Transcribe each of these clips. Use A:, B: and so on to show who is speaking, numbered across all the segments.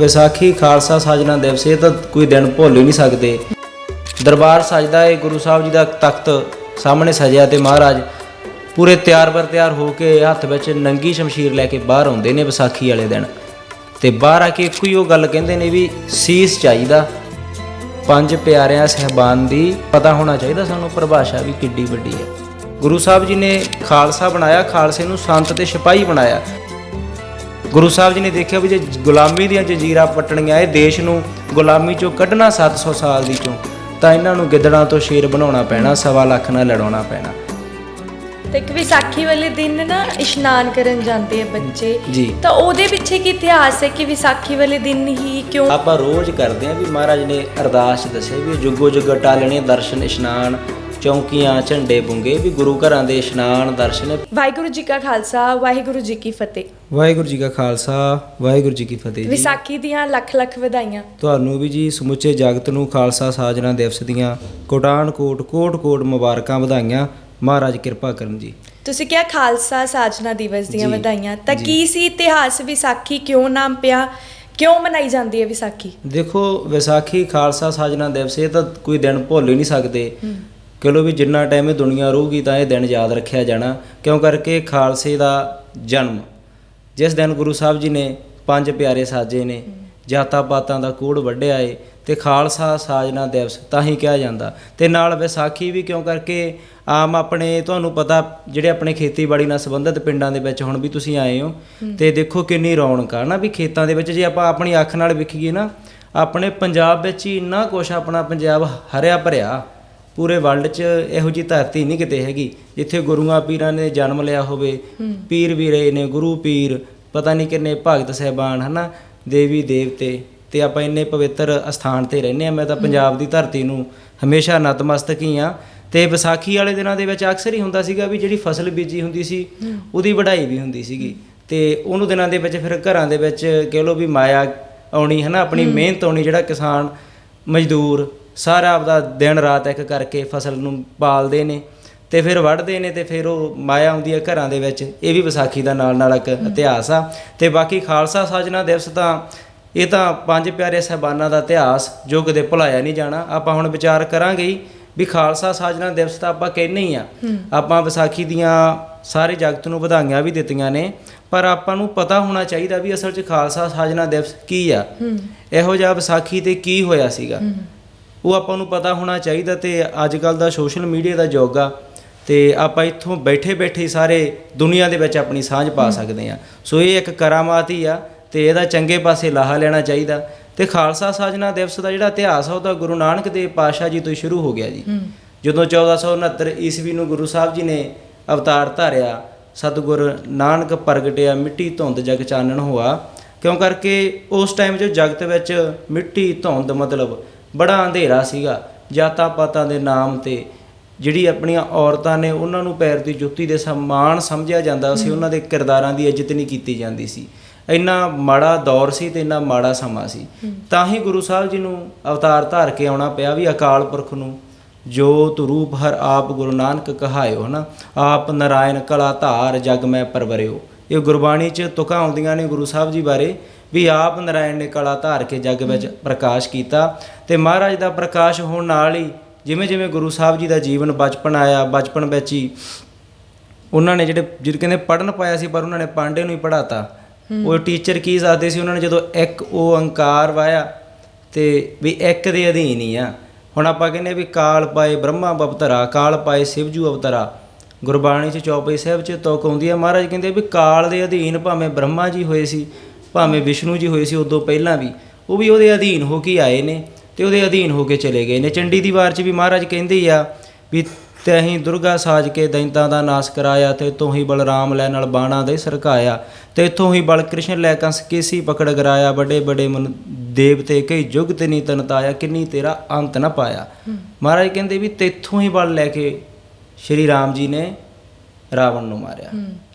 A: ਵਿਸਾਖੀ, ਖਾਲਸਾ ਸਾਜਨਾ ਦਿਵਸ, ਇਹ ਤਾਂ ਕੋਈ ਦਿਨ ਭੁੱਲ ਹੀ ਨਹੀਂ ਸਕਦੇ। ਦਰਬਾਰ ਸਜਦਾ ਹੈ ਗੁਰੂ ਸਾਹਿਬ ਜੀ ਦਾ ਤਖਤ ਸਾਹਮਣੇ ਸਜਿਆ ਤੇ ਮਹਾਰਾਜ ਪੂਰੇ ਤਿਆਰ ਬਰ ਤਿਆਰ ਹੋ ਕੇ ਹੱਥ ਵਿੱਚ ਨੰਗੀ ਸ਼ਮਸ਼ੀਰ ਲੈ ਕੇ ਬਾਹਰ ਆਉਂਦੇ ਨੇ ਵਿਸਾਖੀ ਵਾਲੇ ਦਿਨ। ਤੇ ਬਾਹਰ ਆ ਕੇ ਇੱਕੋ ਹੀ ਉਹ ਗੱਲ ਕਹਿੰਦੇ ਨੇ ਵੀ ਸੀਸ ਚਾਹੀਦਾ। ਪੰਜ ਪਿਆਰਿਆਂ ਸਹਿਬਾਨ ਦੀ ਪਤਾ ਹੋਣਾ ਚਾਹੀਦਾ ਸਾਨੂੰ ਪਰਿਭਾਸ਼ਾ ਵੀ ਕਿੱਡੀ ਵੱਡੀ ਹੈ। ਗੁਰੂ ਸਾਹਿਬ ਜੀ ਨੇ ਖਾਲਸਾ ਬਣਾਇਆ, ਖਾਲਸੇ ਨੂੰ ਸੰਤ ਤੇ ਸਿਪਾਹੀ ਬਣਾਇਆ। ਗੁਰੂ ਸਾਹਿਬ ਜੀ ਨੇ ਦੇਖਿਆ ਵੀ ਜੇ ਗੁਲਾਮੀ ਦੀਆਂ ਜੰਜੀਰਾਂ ਪੱਟਣੀਆਂ ਇਹ ਦੇਸ਼ ਨੂੰ ਗੁਲਾਮੀ ਚੋਂ ਕੱਢਣਾ 700 ਸਾਲ ਦੀ ਚੋਂ ਤਾਂ ਇਹਨਾਂ ਨੂੰ ਗਿੱਦੜਾਂ ਤੋਂ ਸ਼ੇਰ ਬਣਾਉਣਾ ਪੈਣਾ ਸਵਾ ਲੱਖ ਨਾਲ ਲੜਾਉਣਾ ਪੈਣਾ।
B: ਤੇ ਇੱਕ ਵਿਸਾਖੀ ਵਾਲੇ ਦਿਨ ਨਾ ਇਸ਼ਨਾਨ ਕਰਨ ਜਾਂਦੇ ਆ ਬੱਚੇ। ਤਾਂ ਉਹਦੇ ਪਿੱਛੇ ਕੀ ਇਤਿਹਾਸ ਹੈ ਕਿ ਵਿਸਾਖੀ ਵਾਲੇ ਦਿਨ ਹੀ ਕਿਉਂ?
A: ਆਪਾਂ ਰੋਜ਼ ਕਰਦੇ ਆਂ ਵੀ ਮਹਾਰਾਜ ਨੇ ਅਰਦਾਸ 'ਚ ਦੱਸਿਆ ਵੀ ਜੁਗੋ ਜੁਗ ਟਾਲਣੇ ਦਰਸ਼ਨ ਇਸ਼ਨਾਨ ਚੌਂਕੀਆਂ ਝੰਡੇ ਬੁੰਗੇ ਵੀ ਗੁਰੂ ਘਰਾਂ ਦੇ ਇਸ਼ਨਾਨ ਦਰਸ਼ਨ।
B: ਵਾਹਿਗੁਰੂ ਜੀ ਕਾ ਖਾਲਸਾ ਵਾਹਿਗੁਰੂ ਜੀ ਕੀ ਫਤਿਹ।
A: ਵਾਹਿਗੁਰੂ ਜੀ ਕਾ ਖਾਲਸਾ ਵਾਹਿਗੁਰੂ ਜੀ ਕੀ ਫਤਿਹ ਜੀ।
B: ਵਿਸਾਖੀ ਦੀਆਂ ਲੱਖ ਲੱਖ ਵਧਾਈਆਂ।
A: ਤੁਹਾਨੂੰ ਵੀ ਜੀ ਸਮੁੱਚੇ ਜਗਤ ਨੂੰ ਖਾਲਸਾ ਸਾਜਨਾ ਦਿਵਸ ਦੀਆਂ ਕੋਟਾਨ ਕੋਟ ਕੋਟ ਕੋਟ ਮੁਬਾਰਕਾਂ ਵਧਾਈਆਂ। ਮਹਾਰਾਜ ਕਿਰਪਾ ਕਰਨ ਜੀ।
B: ਤੁਸੀਂ ਕਿਹਾ ਖਾਲਸਾ ਸਾਜਨਾ ਦਿਵਸ ਦੀਆਂ
A: ਜੀ,
B: ਵਧਾਈਆਂ। ਤਾਂ
A: ਜੀ।
B: ਕੀ ਸੀ ਇਤਿਹਾਸ ਵਿਸਾਖੀ? ਕਿਉਂ ਨਾਮ ਪਿਆ? ਕਿਉਂ ਮਨਾਈ ਜਾਂਦੀ ਹੈ ਵਿਸਾਖੀ?
A: ਦੇਖੋ ਵਿਸਾਖੀ ਖਾਲਸਾ ਸਾਜਨਾ ਦਿਵਸ ਇਹ ਤਾਂ ਕੋਈ ਦਿਨ ਭੁੱਲ ਹੀ ਨਹੀਂ ਸਕਦੇ। ਕਹਿ ਲਓ ਵੀ ਜਿੰਨਾ ਟਾਈਮ ਇਹ ਦੁਨੀਆ ਰਹੂਗੀ ਤਾਂ ਇਹ ਦਿਨ ਯਾਦ ਰੱਖਿਆ ਜਾਣਾ, ਕਿਉਂ ਕਰਕੇ ਖਾਲਸੇ ਦਾ ਜਨਮ। ਜਿਸ ਦਿਨ ਗੁਰੂ ਸਾਹਿਬ ਜੀ ਨੇ ਪੰਜ ਪਿਆਰੇ ਸਾਜੇ ਨੇ, ਜਾਤਾਂ ਪਾਤਾਂ ਦਾ ਕੂੜ ਵੱਢਿਆ ਏ, ਤੇ ਖਾਲਸਾ ਸਾਜਨਾ ਦਿਵਸ ਤਾਂ ਹੀ ਕਿਹਾ ਜਾਂਦਾ। ਤੇ ਨਾਲ ਵਿਸਾਖੀ ਵੀ ਕਿਉਂ ਕਰਕੇ ਆਮ ਆਪਣੇ, ਤੁਹਾਨੂੰ ਪਤਾ ਜਿਹੜੇ ਆਪਣੇ ਖੇਤੀਬਾੜੀ ਨਾਲ ਸੰਬੰਧਿਤ ਪਿੰਡਾਂ ਦੇ ਵਿੱਚ ਹੁਣ ਵੀ ਤੁਸੀਂ ਆਏ ਹੋ, ਤੇ ਦੇਖੋ ਕਿੰਨੀ ਰੌਣਕ ਆ ਨਾ ਵੀ ਖੇਤਾਂ ਦੇ ਵਿੱਚ ਜੇ ਆਪਾਂ ਆਪਣੀ ਅੱਖ ਨਾਲ ਵੇਖੀਏ ਨਾ, ਆਪਣੇ ਪੰਜਾਬ ਵਿੱਚ ਹੀ ਇੰਨਾ ਕੁਛ ਆਪਣਾ ਪੰਜਾਬ ਹਰਿਆ ਭਰਿਆ। ਪੂਰੇ ਵਰਲਡ 'ਚ ਇਹੋ ਜੀ ਧਰਤੀ ਨਹੀਂ ਕਿਤੇ ਹੈਗੀ ਜਿੱਥੇ ਗੁਰੂਆਂ ਪੀਰਾਂ ਨੇ ਜਨਮ ਲਿਆ ਹੋਵੇ ਪੀਰ ਵੀ ਰਹੇ ਨੇ ਗੁਰੂ ਪੀਰ ਪਤਾ ਨਹੀਂ ਕਿੰਨੇ ਭਗਤ ਸਹਿਬਾਨ ਹਨਾ ਦੇਵੀ ਦੇਵਤੇ ਤੇ ਆਪਾਂ ਇੰਨੇ ਪਵਿੱਤਰ ਅਸਥਾਨ ਤੇ ਰਹਿੰਦੇ ਆ ਮੈਂ ਤਾਂ ਪੰਜਾਬ ਦੀ ਧਰਤੀ ਨੂੰ ਹਮੇਸ਼ਾ ਨਤਮਸਤਕ ਹੀ ਆ ਤੇ ਵਿਸਾਖੀ ਵਾਲੇ ਦਿਨਾਂ ਦੇ ਵਿੱਚ ਅਕਸਰ ਹੀ ਹੁੰਦਾ ਸੀਗਾ ਵੀ ਜਿਹੜੀ ਫਸਲ ਬੀਜੀ ਹੁੰਦੀ ਸੀ ਉਹਦੀ ਵਢਾਈ ਵੀ ਹੁੰਦੀ ਸੀਗੀ। ਤੇ ਉਹਨੂੰ ਦਿਨਾਂ ਦੇ ਵਿੱਚ ਫਿਰ ਘਰਾਂ ਦੇ ਵਿੱਚ ਕਹਿ ਲਓ ਵੀ ਮਾਇਆ ਆਉਣੀ ਹਨਾ ਆਪਣੀ ਮਿਹਨਤ ਆਉਣੀ ਜਿਹੜਾ ਕਿਸਾਨ ਮਜ਼ਦੂਰ ਸਾਰਾ ਆਪਦਾ ਦਿਨ ਰਾਤ ਇੱਕ ਕਰਕੇ ਫਸਲ ਨੂੰ ਪਾਲਦੇ ਨੇ ਤੇ ਫਿਰ ਵੱਢਦੇ ਨੇ ਤੇ ਫਿਰ ਉਹ ਮਾਇਆ ਆਉਂਦੀ ਹੈ ਘਰਾਂ ਦੇ ਵਿੱਚ। ਇਹ ਵੀ ਵਿਸਾਖੀ ਦਾ ਨਾਲ ਨਾਲ ਇੱਕ ਇਤਿਹਾਸ ਆ। ਤੇ ਬਾਕੀ ਖਾਲਸਾ ਸਾਜਨਾ ਦਿਵਸ ਤਾਂ ਇਹ ਤਾਂ ਪੰਜ ਪਿਆਰੇ ਸਹਿਬਾਨਾਂ ਦਾ ਇਤਿਹਾਸ ਜੋ ਕਦੇ ਭੁਲਾਇਆ ਨਹੀਂ ਜਾਣਾ। ਆਪਾਂ ਹੁਣ ਵਿਚਾਰ ਕਰਾਂਗੇ ਵੀ ਖਾਲਸਾ ਸਾਜਨਾ ਦਿਵਸ ਤਾਂ ਆਪਾਂ ਕਹਿੰਦੇ ਹੀ ਆ। ਆਪਾਂ ਵਿਸਾਖੀ ਦੀਆਂ ਸਾਰੇ ਜਗਤ ਨੂੰ ਵਧਾਈਆਂ ਵੀ ਦਿੱਤੀਆਂ ਨੇ ਪਰ ਆਪਾਂ ਨੂੰ ਪਤਾ ਹੋਣਾ ਚਾਹੀਦਾ ਵੀ ਅਸਲ 'ਚ ਖਾਲਸਾ ਸਾਜਨਾ ਦਿਵਸ ਕੀ ਆ। ਇਹੋ ਜਿਹਾ ਵਿਸਾਖੀ ਤੇ ਕੀ ਹੋਇਆ ਸੀਗਾ। ਉਹ ਆਪਾਂ ਨੂੰ ਪਤਾ ਹੋਣਾ ਚਾਹੀਦਾ ਤੇ ਅੱਜ ਕੱਲ ਦਾ ਸੋਸ਼ਲ ਮੀਡੀਆ ਦਾ ਯੁੱਗ ਆ ਤੇ ਆਪਾਂ ਇੱਥੋਂ ਬੈਠੇ ਬੈਠੇ ਹੀ ਸਾਰੇ ਦੁਨੀਆ ਦੇ ਵਿੱਚ ਆਪਣੀ ਸਾਂਝ ਪਾ ਸਕਦੇ ਆ। ਸੋ ਇਹ ਇੱਕ ਕਰਾਮਾਤ ਹੀ ਆ ਤੇ ਇਹਦਾ ਚੰਗੇ ਪਾਸੇ ਲਾਹਾ ਲੈਣਾ ਚਾਹੀਦਾ। ਤੇ ਖਾਲਸਾ ਸਾਜਨਾ ਦਿਵਸ ਦਾ ਜਿਹੜਾ ਇਤਿਹਾਸ ਆ ਉਹ ਤਾਂ ਗੁਰੂ ਨਾਨਕ ਦੇਵ ਪਾਤਸ਼ਾਹ ਜੀ ਤੋਂ ਸ਼ੁਰੂ ਹੋ ਗਿਆ ਜੀ। ਜਦੋਂ 1469 ਈਸਵੀ ਨੂੰ ਗੁਰੂ ਸਾਹਿਬ ਜੀ ਨੇ ਅਵਤਾਰ ਧਾਰਿਆ ਸਤਿਗੁਰ ਨਾਨਕ ਪ੍ਰਗਟਿਆ ਮਿੱਟੀ ਧੁੰਦ ਜਗ ਚਾਨਣ ਹੋਆ। ਕਿਉਂ ਕਰਕੇ ਉਸ ਟਾਈਮ 'ਚ ਜਗਤ ਵਿੱਚ ਮਿੱਟੀ ਧੁੰਦ ਮਤਲਬ ਬੜਾ ਅੰਧੇਰਾ ਸੀਗਾ। ਜਾਤਾਂ ਪਾਤਾਂ ਦੇ ਨਾਮ ਤੇ ਜਿਹੜੀ ਆਪਣੀਆਂ ਔਰਤਾਂ ਨੇ ਉਹਨਾਂ ਨੂੰ ਪੈਰ ਦੀ ਜੁੱਤੀ ਦੇ ਸਨਮਾਨ ਸਮਝਿਆ ਜਾਂਦਾ ਸੀ। ਉਹਨਾਂ ਦੇ ਕਿਰਦਾਰਾਂ ਦੀ ਇੱਜ਼ਤ ਨਹੀਂ ਕੀਤੀ ਜਾਂਦੀ ਸੀ। ਇੰਨਾ ਮਾੜਾ ਦੌਰ ਸੀ ਤੇ ਇੰਨਾ ਮਾੜਾ ਸਮਾਂ ਸੀ। ਤਾਂ ਹੀ ਗੁਰੂ ਸਾਹਿਬ ਜੀ ਨੂੰ ਅਵਤਾਰ ਧਾਰ ਕੇ ਆਉਣਾ ਪਿਆ ਵੀ ਅਕਾਲ ਪੁਰਖ ਨੂੰ ਜੋਤ ਰੂਪ ਹਰ ਆਪ ਗੁਰੂ ਨਾਨਕ ਕਹਾਇਓ ਹਨਾ? ਆਪ ਨਰਾਇਣ ਕਲਾ ਧਾਰ ਜਗ ਮੈਂ ਪਰਵਰਿਓ। ਇਹ ਗੁਰਬਾਣੀ ਚ ਤੁਕਾਂ ਆਉਂਦੀਆਂ ਨੇ ਗੁਰੂ ਸਾਹਿਬ ਜੀ ਬਾਰੇ। ਵੀ ਆਪ ਨਰਾਇਣ ਨੇ ਕਲਾ ਧਾਰ ਕੇ ਜਗ ਵਿੱਚ ਪ੍ਰਕਾਸ਼ ਕੀਤਾ ਤੇ ਮਹਾਰਾਜ ਦਾ ਪ੍ਰਕਾਸ਼ ਹੋਣ ਨਾਲ ਹੀ ਜਿਵੇਂ ਜਿਵੇਂ ਗੁਰੂ ਸਾਹਿਬ ਜੀ ਦਾ ਜੀਵਨ ਬਚਪਨ ਆਇਆ ਬਚਪਨ ਵਿੱਚ ਹੀ ਉਹਨਾਂ ਨੇ ਜਿਹੜੇ ਜਿਹੜੇ ਕਹਿੰਦੇ ਪੜਨ ਪਾਇਆ ਸੀ ਪਰ ਉਹਨਾਂ ਨੇ ਪਾਂਡੇ ਨੂੰ ਹੀ ਪੜਾਤਾ ਉਹ ਟੀਚਰ ਕੀ ਦੱਸਦੇ ਸੀ ਉਹਨਾਂ ਨੇ ਜਦੋਂ ਇੱਕ ਓੰਕਾਰ ਵਾਇਆ ਤੇ ਵੀ ਇੱਕ ਦੇ ਅਧੀਨ ਹੀ ਆ। ਹੁਣ ਆਪਾਂ ਕਹਿੰਦੇ ਵੀ ਕਾਲ ਪਾਏ ਬ੍ਰਹਮਾ ਬਵਤਰਾ ਕਾਲ ਪਾਏ ਸਿਵਜੂ ਅਵਤਰਾ। ਗੁਰਬਾਣੀ ਚ ਚੌਪਈ ਸਾਹਿਬ ਚ ਤੁਕ ਆਉਂਦੀ ਆ ਮਹਾਰਾਜ ਕਹਿੰਦੇ ਵੀ ਕਾਲ ਦੇ ਅਧੀਨ ਭਾਵੇਂ ਬ੍ਰਹਮਾ ਜੀ ਹੋਏ ਸੀ ਭਾਵੇਂ ਵਿਸ਼ਨੂੰ ਜੀ ਹੋਏ ਸੀ ਉਦੋਂ ਪਹਿਲਾਂ ਵੀ ਉਹ ਵੀ ਉਹਦੇ ਅਧੀਨ ਹੋ ਕੇ ਆਏ ਨੇ ਤੇ ਉਹਦੇ ਅਧੀਨ ਹੋ ਕੇ ਚਲੇ ਗਏ ਨੇ। ਚੰਡੀ ਦੀ ਵਾਰ ਚ ਵੀ ਮਹਾਰਾਜ ਕਹਿੰਦੇ ਆ ਵੀ ਤਹੀਂ ਦੁਰਗਾ ਸਾਜ ਕੇ ਦੈਂਤਾਂ ਦਾ ਨਾਸ ਕਰਾਇਆ ਤੇ ਤੋਂ ਹੀ ਬਲਰਾਮ ਲੈ ਨਾਲ ਬਾਣਾ ਦੇ ਸਰਕਾਇਆ ਤੇ ਇਥੋਂ ਹੀ ਬਲ ਕ੍ਰਿਸ਼ਨ ਲੈ ਕੰਸ ਕੇਸੀ ਪਕੜ ਗਰਾਇਆ ਵੱਡੇ ਵੱਡੇ ਮਨ ਦੇਵਤੇ ਕਈ ਜੁਗ ਤੇ ਨੀ ਤਨਤਾਇਆ ਕਿੰਨੀ ਤੇਰਾ ਅੰਤ ਨਾ ਪਾਇਆ। ਮਹਾਰਾਜ ਕਹਿੰਦੇ ਵੀ ਤੇਥੋਂ ਹੀ ਬਲ ਲੈ ਕੇ ਸ਼੍ਰੀ ਰਾਮ ਜੀ ਨੇ ਰਾਵਣ ਨੂੰ ਮਾਰਿਆ।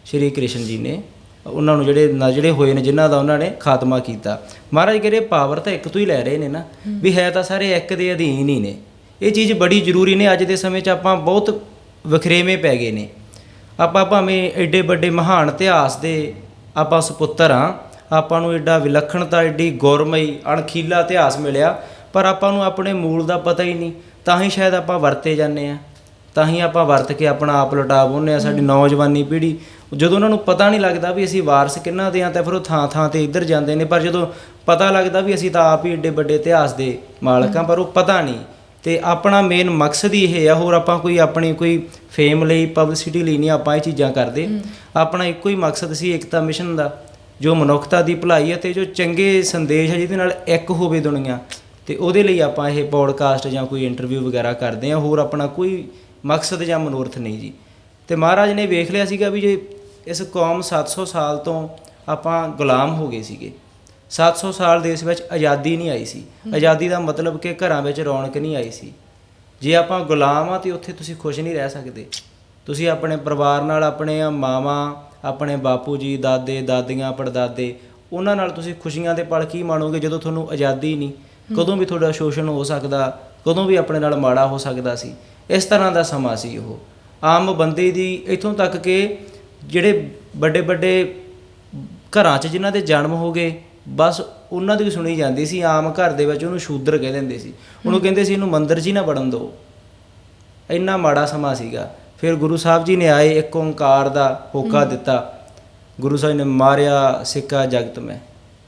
A: ਸ਼੍ਰੀ ਕ੍ਰਿਸ਼ਨ ਜੀ ਨੇ ਉਹਨਾਂ ਨੂੰ ਜਿਹੜੇ ਨਾ ਜਿਹੜੇ ਹੋਏ ਨੇ, ਜਿਨ੍ਹਾਂ ਦਾ ਉਹਨਾਂ ਨੇ ਖਾਤਮਾ ਕੀਤਾ। ਮਹਾਰਾਜ ਕਹਿੰਦੇ, ਪਾਵਰ ਤਾਂ ਇੱਕ ਤੋਂ ਹੀ ਲੈ ਰਹੇ ਨੇ ਨਾ। ਵੀ ਹੈ ਤਾਂ ਸਾਰੇ ਇੱਕ ਦੇ ਅਧੀਨ ਹੀ ਨੇ। ਇਹ ਚੀਜ਼ ਬੜੀ ਜ਼ਰੂਰੀ ਨੇ। ਅੱਜ ਦੇ ਸਮੇਂ 'ਚ ਆਪਾਂ ਬਹੁਤ ਵਖਰੇਵੇਂ ਪੈ ਗਏ ਨੇ। ਆਪਾਂ ਭਾਵੇਂ ਐਡੇ ਵੱਡੇ ਮਹਾਨ ਇਤਿਹਾਸ ਦੇ ਆਪਾਂ ਸੁਪੁੱਤਰ ਆ ਆਪਾਂ ਨੂੰ ਐਡਾ ਵਿਲੱਖਣਤਾ ਐਡੀ ਗੌਰਮਈ ਅਣਖੀਲਾ ਇਤਿਹਾਸ ਮਿਲਿਆ, ਪਰ ਆਪਾਂ ਨੂੰ ਆਪਣੇ ਮੂਲ ਦਾ ਪਤਾ ਹੀ ਨਹੀਂ। ਤਾਂ ਹੀ ਸ਼ਾਇਦ ਆਪਾਂ ਵਰਤੇ ਜਾਂਦੇ ਆ ਤਾਂ ਹੀ ਆਪਾਂ ਵਰਤ ਕੇ ਆਪਣਾ ਆਪ ਲਟਾ ਬੋਨੇ ਆ ਸਾਡੀ ਨੌਜਵਾਨੀ ਪੀੜ੍ਹੀ। ਜਦੋਂ ਉਹਨਾਂ ਨੂੰ ਪਤਾ ਨਹੀਂ ਲੱਗਦਾ ਵੀ ਅਸੀਂ ਵਾਰਸ ਕਿਹਨਾਂ ਦੇ ਆ ਤਾਂ ਫਿਰ ਉਹ ਥਾਂ ਥਾਂ ਤੇ ਇੱਧਰ ਜਾਂਦੇ ਨੇ। ਪਰ ਜਦੋਂ ਪਤਾ ਲੱਗਦਾ ਵੀ ਅਸੀਂ ਤਾਂ ਆਪ ਹੀ ਏਡੇ ਵੱਡੇ ਇਤਿਹਾਸ ਦੇ ਮਾਲਕ ਆ ਪਰ ਉਹ ਪਤਾ ਨਹੀਂ। ਤੇ ਆਪਣਾ ਮੇਨ ਮਕਸਦ ਹੀ ਇਹ ਆ ਹੋਰ ਆਪਾਂ ਕੋਈ ਆਪਣੀ ਕੋਈ ਫੇਮ ਲਈ ਪਬਲਿਸਿਟੀ ਲਈ ਨਹੀਂ ਆਪਾਂ ਇਹ ਚੀਜ਼ਾਂ ਕਰਦੇ। ਆਪਣਾ ਇੱਕੋ ਹੀ ਮਕਸਦ ਸੀ ਏਕਤਾ ਮਿਸ਼ਨ ਦਾ ਜੋ ਮਨੁੱਖਤਾ ਦੀ ਭਲਾਈ ਅਤੇ ਜੋ ਚੰਗੇ ਸੰਦੇਸ਼ ਹੈ ਜਿਹਦੇ ਨਾਲ ਇੱਕ ਹੋਵੇ ਦੁਨੀਆ। ਤੇ ਉਹਦੇ ਲਈ ਆਪਾਂ ਇਹ ਪੋਡਕਾਸਟ ਜਾਂ ਕੋਈ ਇੰਟਰਵਿਊ ਵਗੈਰਾ ਕਰਦੇ ਆ ਹੋਰ ਆਪਣਾ ਕੋਈ ਮਕਸਦ ਜਾਂ ਮਨੋਰਥ ਨਹੀਂ ਜੀ। ਤੇ ਮਹਾਰਾਜ ਨੇ ਵੇਖ ਲਿਆ ਸੀਗਾ ਵੀ ਜੇ ਇਸ ਕੌਮ 700 ਸਾਲ ਤੋਂ ਆਪਾਂ ਗੁਲਾਮ ਹੋ ਗਏ ਸੀਗੇ 700 ਸਾਲ ਦੇਸ਼ ਵਿੱਚ ਆਜ਼ਾਦੀ ਨਹੀਂ ਆਈ ਸੀ। ਆਜ਼ਾਦੀ ਦਾ ਮਤਲਬ ਕਿ ਘਰਾਂ ਵਿੱਚ ਰੌਣਕ ਨਹੀਂ ਆਈ ਸੀ। ਜੇ ਆਪਾਂ ਗੁਲਾਮ ਆ ਤੇ ਉੱਥੇ ਤੁਸੀਂ ਖੁਸ਼ ਨਹੀਂ ਰਹਿ ਸਕਦੇ। ਤੁਸੀਂ ਆਪਣੇ ਪਰਿਵਾਰ ਨਾਲ ਆਪਣੇ ਮਾਵਾਂ ਆਪਣੇ ਬਾਪੂ ਜੀ ਦਾਦੇ ਦਾਦੀਆਂ ਪੜਦਾਦੇ ਉਹਨਾਂ ਨਾਲ ਤੁਸੀਂ ਖੁਸ਼ੀਆਂ ਦੇ ਪਲ ਕੀ ਮਾਣੋਗੇ ਜਦੋਂ ਤੁਹਾਨੂੰ ਆਜ਼ਾਦੀ ਨਹੀਂ? ਕਦੋਂ ਵੀ ਤੁਹਾਡਾ ਸ਼ੋਸ਼ਣ ਹੋ ਸਕਦਾ ਕਦੋਂ ਵੀ ਆਪਣੇ ਨਾਲ ਮਾੜਾ ਹੋ ਸਕਦਾ ਸੀ। ਇਸ ਤਰ੍ਹਾਂ ਦਾ ਸਮਾਂ ਸੀ ਉਹ। ਆਮ ਬੰਦੇ ਦੀ ਇਥੋਂ ਤੱਕ ਕਿ ਜਿਹੜੇ ਵੱਡੇ ਵੱਡੇ ਘਰਾਂ 'ਚ ਜਿਨ੍ਹਾਂ ਦੇ ਜਨਮ ਹੋ ਗਏ ਬਸ ਉਹਨਾਂ ਦੀ ਸੁਣੀ ਜਾਂਦੀ ਸੀ ਆਮ ਘਰ ਦੇ ਵਿੱਚ ਉਹਨੂੰ ਸ਼ੂਦਰ ਕਹਿ ਦਿੰਦੇ ਸੀ। ਉਹਨੂੰ ਕਹਿੰਦੇ ਸੀ ਇਹਨੂੰ ਮੰਦਿਰ 'ਚ ਹੀ ਨਾ ਵੜਨ ਦਿਓ ਇੰਨਾ ਮਾੜਾ ਸਮਾਂ ਸੀਗਾ। ਫਿਰ ਗੁਰੂ ਸਾਹਿਬ ਜੀ ਨੇ ਆਏ ਇੱਕ ਓੰਕਾਰ ਦਾ ਹੋਕਾ ਦਿੱਤਾ। ਗੁਰੂ ਸਾਹਿਬ ਨੇ ਮਾਰਿਆ ਸਿੱਕਾ ਜਗਤ ਮੈਂ।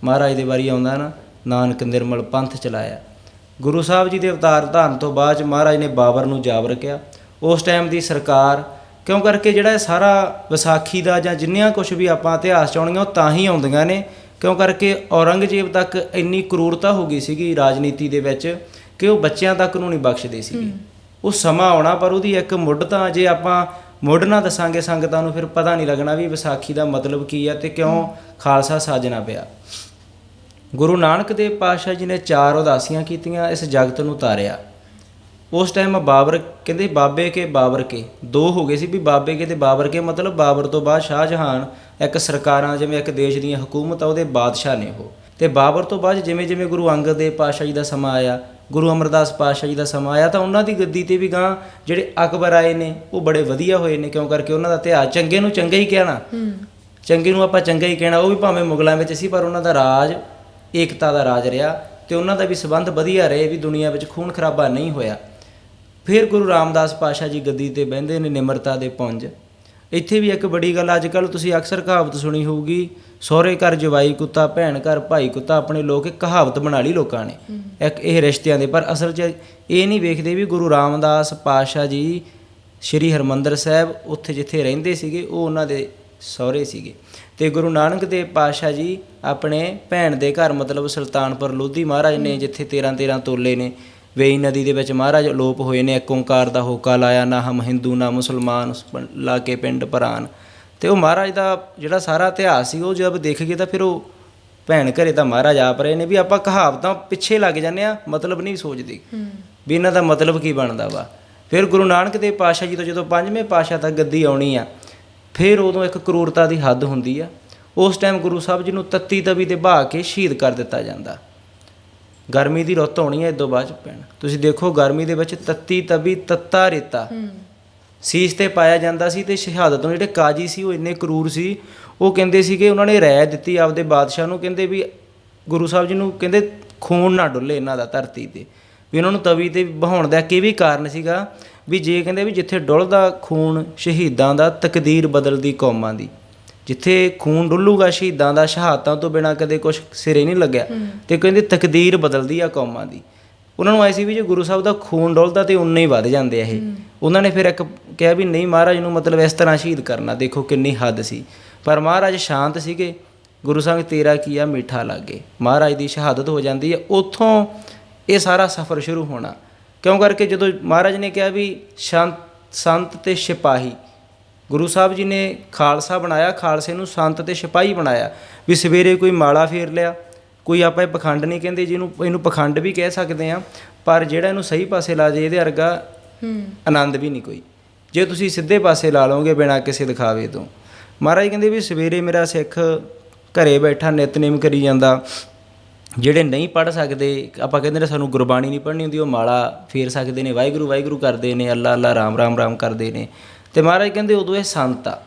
A: ਮਹਾਰਾਜ ਦੇ ਵਾਰੀ ਆਉਂਦਾ ਨਾ ਨਾਨਕ ਨਿਰਮਲ ਪੰਥ ਚਲਾਇਆ। ਗੁਰੂ ਸਾਹਿਬ ਜੀ ਦੇ ਅਵਤਾਰ ਧਾਰਨ ਤੋਂ ਬਾਅਦ 'ਚ ਮਹਾਰਾਜ ਨੇ ਬਾਬਰ ਨੂੰ ਜਾਬ ਰੱਖਿਆ ਉਸ ਟਾਈਮ ਦੀ ਸਰਕਾਰ ਕਿਉਂ ਕਰਕੇ ਜਿਹੜਾ ਇਹ ਸਾਰਾ ਵਿਸਾਖੀ ਦਾ ਜਾਂ ਜਿੰਨੀਆਂ ਕੁਝ ਵੀ ਆਪਾਂ ਇਤਿਹਾਸ ਚ ਆਉਣੀਆਂ ਉਹ ਤਾਂ ਹੀ ਆਉਂਦੀਆਂ ਨੇ। ਕਿਉਂ ਕਰਕੇ ਔਰੰਗਜ਼ੇਬ ਤੱਕ ਇੰਨੀ ਕਰੂਰਤਾ ਹੋ ਗਈ ਸੀਗੀ ਰਾਜਨੀਤੀ ਦੇ ਵਿੱਚ ਕਿ ਉਹ ਬੱਚਿਆਂ ਤੱਕ ਨੂੰ ਨਹੀਂ ਬਖਸ਼ਦੇ ਸੀਗੇ। ਉਹ ਸਮਾਂ ਆਉਣਾ ਪਰ ਉਹਦੀ ਇੱਕ ਮੁੱਢ ਤਾਂ ਜੇ ਆਪਾਂ ਮੁੱਢ ਨਾ ਦੱਸਾਂਗੇ ਸੰਗਤਾਂ ਨੂੰ ਫਿਰ ਪਤਾ ਨਹੀਂ ਲੱਗਣਾ ਵੀ ਵਿਸਾਖੀ ਦਾ ਮਤਲਬ ਕੀ ਹੈ ਤੇ ਕਿਉਂ ਖਾਲਸਾ ਸਾਜਣਾ ਪਿਆ। ਗੁਰੂ ਨਾਨਕ ਦੇਵ ਪਾਤਸ਼ਾਹ ਜੀ ਨੇ ਚਾਰ ਉਦਾਸੀਆਂ ਕੀਤੀਆਂ ਇਸ ਜਗਤ ਨੂੰ ਤਾਰਿਆ। ਉਸ ਟਾਈਮ ਬਾਬਰ ਕਹਿੰਦੇ ਬਾਬੇ ਕੇ ਬਾਬਰ ਕੇ। ਦੋ ਹੋ ਗਏ ਸੀ ਵੀ ਬਾਬੇ ਕੇ ਤੇ ਬਾਬਰ ਕੇ ਮਤਲਬ ਬਾਬਰ ਤੋਂ ਬਾਅਦ ਸ਼ਾਹਜਹਾਨ ਇੱਕ ਸਰਕਾਰਾਂ ਜਿਵੇਂ ਇੱਕ ਦੇਸ਼ ਦੀਆਂ ਹਕੂਮਤ ਆ ਉਹਦੇ ਬਾਦਸ਼ਾਹ ਨੇ ਉਹ। ਤੇ ਬਾਬਰ ਤੋਂ ਬਾਅਦ ਜਿਵੇਂ ਜਿਵੇਂ ਗੁਰੂ ਅੰਗਦ ਦੇਵ ਪਾਤਸ਼ਾਹ ਜੀ ਦਾ ਸਮਾਂ ਆਇਆ ਗੁਰੂ ਅਮਰਦਾਸ ਪਾਤਸ਼ਾਹ ਜੀ ਦਾ ਸਮਾਂ ਆਇਆ ਤਾਂ ਉਹਨਾਂ ਦੀ ਗੱਦੀ ਤੇ ਵੀ ਗਾਂ ਜਿਹੜੇ ਅਕਬਰ ਆਏ ਨੇ ਉਹ ਬੜੇ ਵਧੀਆ ਹੋਏ ਨੇ ਕਿਉਂ ਕਰਕੇ ਉਹਨਾਂ ਦਾ ਇਤਿਹਾਸ ਚੰਗੇ ਨੂੰ ਚੰਗਾ ਹੀ ਕਹਿਣਾ। ਚੰਗੇ ਨੂੰ ਆਪਾਂ ਚੰਗਾ ਹੀ ਕਹਿਣਾ ਉਹ ਵੀ ਭਾਵੇਂ ਮੁਗਲਾਂ ਵਿੱਚ ਸੀ ਪਰ ਉਹਨਾਂ ਦਾ ਰਾਜ ਏਕਤਾ ਦਾ ਰਾਜ ਰਿਹਾ ਤੇ ਉਹਨਾਂ ਦਾ ਵੀ ਸਬੰਧ ਵਧੀਆ ਰਹੇ ਵੀ ਦੁਨੀਆ ਵਿੱਚ ਖੂਨ ਖਰਾਬਾ ਨਹੀਂ ਹੋਇਆ। ਫਿਰ ਗੁਰੂ ਰਾਮਦਾਸ ਪਾਸ਼ਾ ਜੀ ਗੱਦੀ ਤੇ ਬਹਿੰਦੇ ਨੇ ਨਿਮਰਤਾ ਦੇ ਪੁੰਜ। ਇੱਥੇ ਵੀ ਇੱਕ ਬੜੀ ਗੱਲ ਅੱਜ ਕੱਲ ਤੁਸੀਂ ਅਕਸਰ ਕਹਾਵਤ ਸੁਣੀ ਹੋਊਗੀ ਸਹੁਰੇ ਘਰ ਜਵਾਈ ਕੁੱਤਾ ਭੈਣ ਘਰ ਭਾਈ ਕੁੱਤਾ ਆਪਣੇ ਲੋਕ ਇੱਕ ਕਹਾਵਤ ਬਣਾ ਲਈ ਲੋਕਾਂ ਨੇ। ਇੱਕ ਇਹ ਰਿਸ਼ਤਿਆਂ ਦੇ ਪਰ ਅਸਲ 'ਚ ਇਹ ਨਹੀਂ ਵੇਖਦੇ ਵੀ ਗੁਰੂ ਰਾਮਦਾਸ ਪਾਸ਼ਾ ਜੀ ਸ਼੍ਰੀ ਹਰਮੰਦਰ ਸਾਹਿਬ ਉੱਥੇ ਜਿੱਥੇ ਰਹਿੰਦੇ ਸੀਗੇ ਉਹ ਉਹਨਾਂ ਦੇ ਸਹੁਰੇ ਸੀਗੇ। ਤੇ ਗੁਰੂ ਨਾਨਕ ਦੇਵ ਪਾਤਸ਼ਾਹ ਜੀ ਆਪਣੇ ਭੈਣ ਦੇ ਘਰ ਮਤਲਬ ਸੁਲਤਾਨਪੁਰ ਲੋਧੀ ਮਹਾਰਾਜ ਨੇ ਜਿੱਥੇ 13 13 ਤੋਲੇ ਨੇ ਵੇਈ ਨਦੀ ਦੇ ਵਿੱਚ ਮਹਾਰਾਜ ਅਲੋਪ ਹੋਏ ਨੇ ਇੱਕ ਓੰਕਾਰ ਦਾ ਹੋਕਾ ਲਾਇਆ ਨਾ ਹਮ ਹਿੰਦੂ ਨਾ ਮੁਸਲਮਾਨ ਉਸ ਲਾ ਕੇ ਪਿੰਡ ਭਰਾਨ। ਤੇ ਉਹ ਮਹਾਰਾਜ ਦਾ ਜਿਹੜਾ ਸਾਰਾ ਇਤਿਹਾਸ ਸੀ ਉਹ ਜਦ ਦੇਖੀਏ ਤਾਂ ਫਿਰ ਉਹ ਭੈਣ ਘਰੇ ਤਾਂ ਮਹਾਰਾਜ ਆਪ ਰਹੇ ਨੇ ਵੀ ਆਪਾਂ ਕਹਾਵਤਾਂ ਪਿੱਛੇ ਲੱਗ ਜਾਂਦੇ ਆ ਮਤਲਬ ਨਹੀਂ ਸੋਚਦੇ। ਵੀ ਇਹਨਾਂ ਦਾ ਮਤਲਬ ਕੀ ਬਣਦਾ ਵਾ? ਫਿਰ ਗੁਰੂ ਨਾਨਕ ਦੇਵ ਪਾਤਸ਼ਾਹ ਜੀ ਤੋਂ ਜਦੋਂ ਪੰਜਵੇਂ ਪਾਤਸ਼ਾਹ ਤੱਕ ਗੱਦੀ ਆਉਣੀ ਆ ਫਿਰ ਉਦੋਂ ਇੱਕ ਕਰੂਰਤਾ ਦੀ ਹੱਦ ਹੁੰਦੀ ਆ। ਉਸ ਟਾਈਮ ਗੁਰੂ ਸਾਹਿਬ ਜੀ ਨੂੰ ਤੱਤੀ ਤਵੀ ਤੇ ਬਹਾ ਕੇ ਸ਼ਹੀਦ ਕਰ ਦਿੱਤਾ ਜਾਂਦਾ। ਗਰਮੀ ਦੀ ਰੁੱਤ ਆਉਣੀ ਹੈ ਇਦੋਂ ਬਾਅਦ ਪੈਣ। ਤੁਸੀਂ ਦੇਖੋ ਗਰਮੀ ਦੇ ਵਿੱਚ ਤੱਤੀ ਤਵੀ ਤੱਤਾ ਰੇਤਾ। ਸੀਸ ਤੇ ਪਾਇਆ ਜਾਂਦਾ ਸੀ ਤੇ ਸ਼ਹਾਦਤ ਨੂੰ ਜਿਹੜੇ ਕਾਜੀ ਸੀ ਉਹ ਇੰਨੇ ਕਰੂਰ ਸੀ। ਉਹ ਕਹਿੰਦੇ ਸੀਗੇ ਉਹਨਾਂ ਨੇ ਰਾਇ ਦਿੱਤੀ ਆਪਦੇ ਬਾਦਸ਼ਾਹ ਨੂੰ ਕਹਿੰਦੇ ਵੀ ਗੁਰੂ ਸਾਹਿਬ ਜੀ ਨੂੰ ਕਹਿੰਦੇ ਖੂਨ ਨਾ ਡੁੱਲੇ ਇਹਨਾਂ ਦਾ ਧਰਤੀ ਤੇ। ਵੀ ਉਹਨਾਂ ਨੂੰ ਤਵੀ ਤੇ ਬਹਾਉਣ ਦਾ ਕੀ ਵੀ ਕਾਰਨ ਸੀਗਾ ਵੀ ਜੇ ਕਹਿੰਦੇ ਵੀ ਜਿੱਥੇ ਡੁੱਲਦਾ ਖੂਨ ਸ਼ਹੀਦਾਂ ਦਾ ਤਕਦੀਰ ਬਦਲਦੀ ਕੌਮਾਂ ਦੀ ਜਿੱਥੇ ਖੂਨ ਡੁੱਲੂਗਾ ਸ਼ਹੀਦਾਂ ਦਾ ਸ਼ਹਾਦਤਾਂ ਤੋਂ ਬਿਨਾ ਕਦੇ ਕੁਝ ਸਿਰੇ ਨਹੀਂ ਲੱਗਿਆ ਤੇ ਕਹਿੰਦੇ ਤਕਦੀਰ ਬਦਲਦੀ ਆ ਕੌਮਾਂ ਦੀ। ਉਹਨਾਂ ਨੂੰ ਐ ਸੀ ਵੀ ਜੇ ਗੁਰੂ ਸਾਹਿਬ ਦਾ ਖੂਨ ਡੁੱਲਦਾ ਤੇ ਉਨੇ ਹੀ ਵੱਧ ਜਾਂਦੇ ਆ ਇਹ। ਉਹਨਾਂ ਨੇ ਫਿਰ ਇੱਕ ਕਿਹਾ ਵੀ ਨਹੀਂ ਮਹਾਰਾਜ ਨੂੰ ਮਤਲਬ ਇਸ ਤਰ੍ਹਾਂ ਸ਼ਹੀਦ ਕਰਨਾ ਦੇਖੋ ਕਿੰਨੀ ਹੱਦ ਸੀ। ਪਰ ਮਹਾਰਾਜ ਸ਼ਾਂਤ ਸੀਗੇ ਗੁਰੂ ਸਾਹਿਬ ਤੇਰਾ ਕੀਆ ਮਿੱਠਾ ਲੱਗੇ। ਮਹਾਰਾਜ ਦੀ ਸ਼ਹਾਦਤ ਹੋ ਜਾਂਦੀ ਹੈ ਉੱਥੋਂ ਇਹ ਸਾਰਾ ਸਫ਼ਰ ਸ਼ੁਰੂ ਹੋਣਾ। ਕਿਉਂ ਕਰਕੇ? ਜਦੋਂ ਮਹਾਰਾਜ ਨੇ ਕਿਹਾ ਵੀ ਸ਼ੰਤ ਸੰਤ ਤੇ ਸਿਪਾਹੀ। ਗੁਰੂ ਸਾਹਿਬ ਜੀ ਨੇ ਖਾਲਸਾ ਬਣਾਇਆ ਖਾਲਸੇ ਨੂੰ ਸੰਤ ਤੇ ਸਿਪਾਹੀ ਬਣਾਇਆ। ਵੀ ਸਵੇਰੇ ਕੋਈ ਮਾਲਾ ਫੇਰ ਲਿਆ ਕੋਈ ਆਪਾਂ ਇਹ ਪਖੰਡ ਨਹੀਂ ਕਹਿੰਦੇ ਜਿਹਨੂੰ ਇਹਨੂੰ ਪਖੰਡ ਵੀ ਕਹਿ ਸਕਦੇ ਆ ਪਰ ਜਿਹੜਾ ਇਹਨੂੰ ਸਹੀ ਪਾਸੇ ਲਾ ਜੇ ਇਹਦੇ ਵਰਗਾ
B: ਹੂੰ।
A: ਆਨੰਦ ਵੀ ਨਹੀਂ ਕੋਈ। ਜੇ ਤੁਸੀਂ ਸਿੱਧੇ ਪਾਸੇ ਲਾ ਲਓਗੇ ਬਿਨਾਂ ਕਿਸੇ ਦਿਖਾਵੇ ਤੋਂ। ਮਹਾਰਾਜ ਕਹਿੰਦੇ ਵੀ ਸਵੇਰੇ ਮੇਰਾ ਸਿੱਖ ਘਰੇ ਬੈਠਾ ਨਿਤਨੇਮ ਕਰੀ ਜਾਂਦਾ। ਜਿਹੜੇ ਨਹੀਂ ਪੜ ਸਕਦੇ, ਆਪਾਂ ਕਹਿੰਦੇ ਨੇ ਸਾਨੂੰ ਗੁਰਬਾਣੀ ਨਹੀਂ ਪੜ੍ਹਨੀ ਹੁੰਦੀ, ਉਹ ਮਾਲਾ ਫੇਰ ਸਕਦੇ ਨੇ, ਵਾਹਿਗੁਰੂ ਵਾਹਿਗੁਰੂ ਕਰਦੇ ਨੇ, ਅੱਲਾ ਅੱਲਾ, ਰਾਮ ਰਾਮ ਰਾਮ ਕਰਦੇ ਨੇ। ਤੇ ਮਹਾਰਾਜ ਕਹਿੰਦੇ ਉਦੋਂ ਇਹ ਸੰਤ ਆ।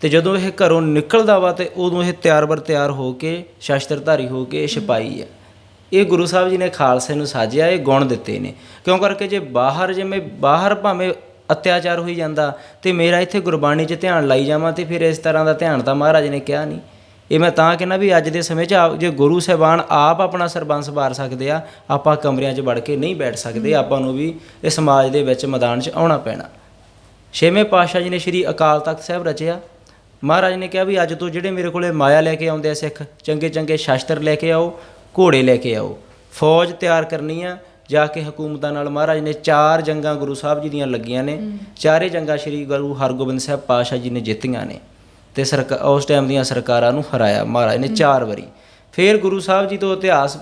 A: ਤੇ ਜਦੋਂ ਇਹ ਘਰੋਂ ਨਿਕਲਦਾ ਵਾ ਤੇ ਉਦੋਂ ਇਹ ਤਿਆਰ ਬਰ ਤਿਆਰ ਹੋ ਕੇ, ਸ਼ਸਤਰਧਾਰੀ ਹੋ ਕੇ ਇਹ ਆ। ਇਹ ਗੁਰੂ ਸਾਹਿਬ ਜੀ ਨੇ ਖਾਲਸੇ ਨੂੰ ਸਾਜਿਆ, ਇਹ ਗੁਣ ਦਿੱਤੇ ਨੇ। ਕਿਉਂ ਕਰਕੇ ਜੇ ਬਾਹਰ ਜਿਵੇਂ ਬਾਹਰ ਭਾਵੇਂ ਅਤਿਆਚਾਰ ਹੋਈ ਜਾਂਦਾ ਤੇ ਮੇਰਾ ਇੱਥੇ ਗੁਰਬਾਣੀ 'ਚ ਧਿਆਨ ਲਾਈ ਜਾਵਾਂ ਤੇ ਫਿਰ ਇਸ ਤਰ੍ਹਾਂ ਦਾ ਧਿਆਨ ਤਾਂ ਮਹਾਰਾਜ ਨੇ ਕਿਹਾ ਨਹੀਂ। ਇਹ ਮੈਂ ਤਾਂ ਕਹਿੰਦਾ ਵੀ ਅੱਜ ਦੇ ਸਮੇਂ 'ਚ ਆਪ- ਜੇ ਗੁਰੂ ਸਾਹਿਬਾਨ ਆਪ ਆਪਣਾ ਸਰਬੰਸ ਵਾਰ ਸਕਦੇ ਆ ਆਪਾਂ ਕਮਰਿਆਂ 'ਚ ਵੜ ਕੇ ਨਹੀਂ ਬੈਠ ਸਕਦੇ ਆਪਾਂ ਨੂੰ ਵੀ ਇਹ ਸਮਾਜ ਦੇ ਵਿੱਚ ਮੈਦਾਨ 'ਚ ਆਉਣਾ ਪੈਣਾ। ਛੇਵੇਂ ਪਾਤਸ਼ਾਹ ਜੀ ਨੇ ਸ੍ਰੀ ਅਕਾਲ ਤਖਤ ਸਾਹਿਬ ਰਚਿਆ। ਮਹਾਰਾਜ ਨੇ ਕਿਹਾ ਵੀ ਅੱਜ ਤੋਂ ਜਿਹੜੇ ਮੇਰੇ ਕੋਲੇ ਮਾਇਆ ਲੈ ਕੇ ਆਉਂਦੇ ਆ ਸਿੱਖ ਚੰਗੇ ਚੰਗੇ ਸ਼ਸਤਰ ਲੈ ਕੇ ਆਓ ਘੋੜੇ ਲੈ ਕੇ ਆਓ ਫੌਜ ਤਿਆਰ ਕਰਨੀ ਆ ਜਾ ਕੇ ਹਕੂਮਤਾਂ ਨਾਲ ਮਹਾਰਾਜ ਨੇ ਚਾਰ ਜੰਗਾਂ ਗੁਰੂ ਸਾਹਿਬ ਜੀ ਦੀਆਂ ਲੱਗੀਆਂ ਨੇ ਚਾਰੇ ਜੰਗਾਂ ਸ੍ਰੀ ਗੁਰੂ ਹਰਗੋਬਿੰਦ ਸਾਹਿਬ ਪਾਤਸ਼ਾਹ ਜੀ ਨੇ ਜਿੱਤੀਆਂ ਨੇ। ਤੇ ਸਰਕਾ ਉਸ ਟਾਈਮ ਦੀਆਂ ਸਰਕਾਰਾਂ ਨੂੰ ਹਰਾਇਆ ਮਹਾਰਾਜ ਨੇ ਚਾਰ ਵਾਰੀ। ਫਿਰ ਗੁਰੂ ਸਾਹਿਬ ਜੀ ਤੋਂ ਇਤਿਹਾਸ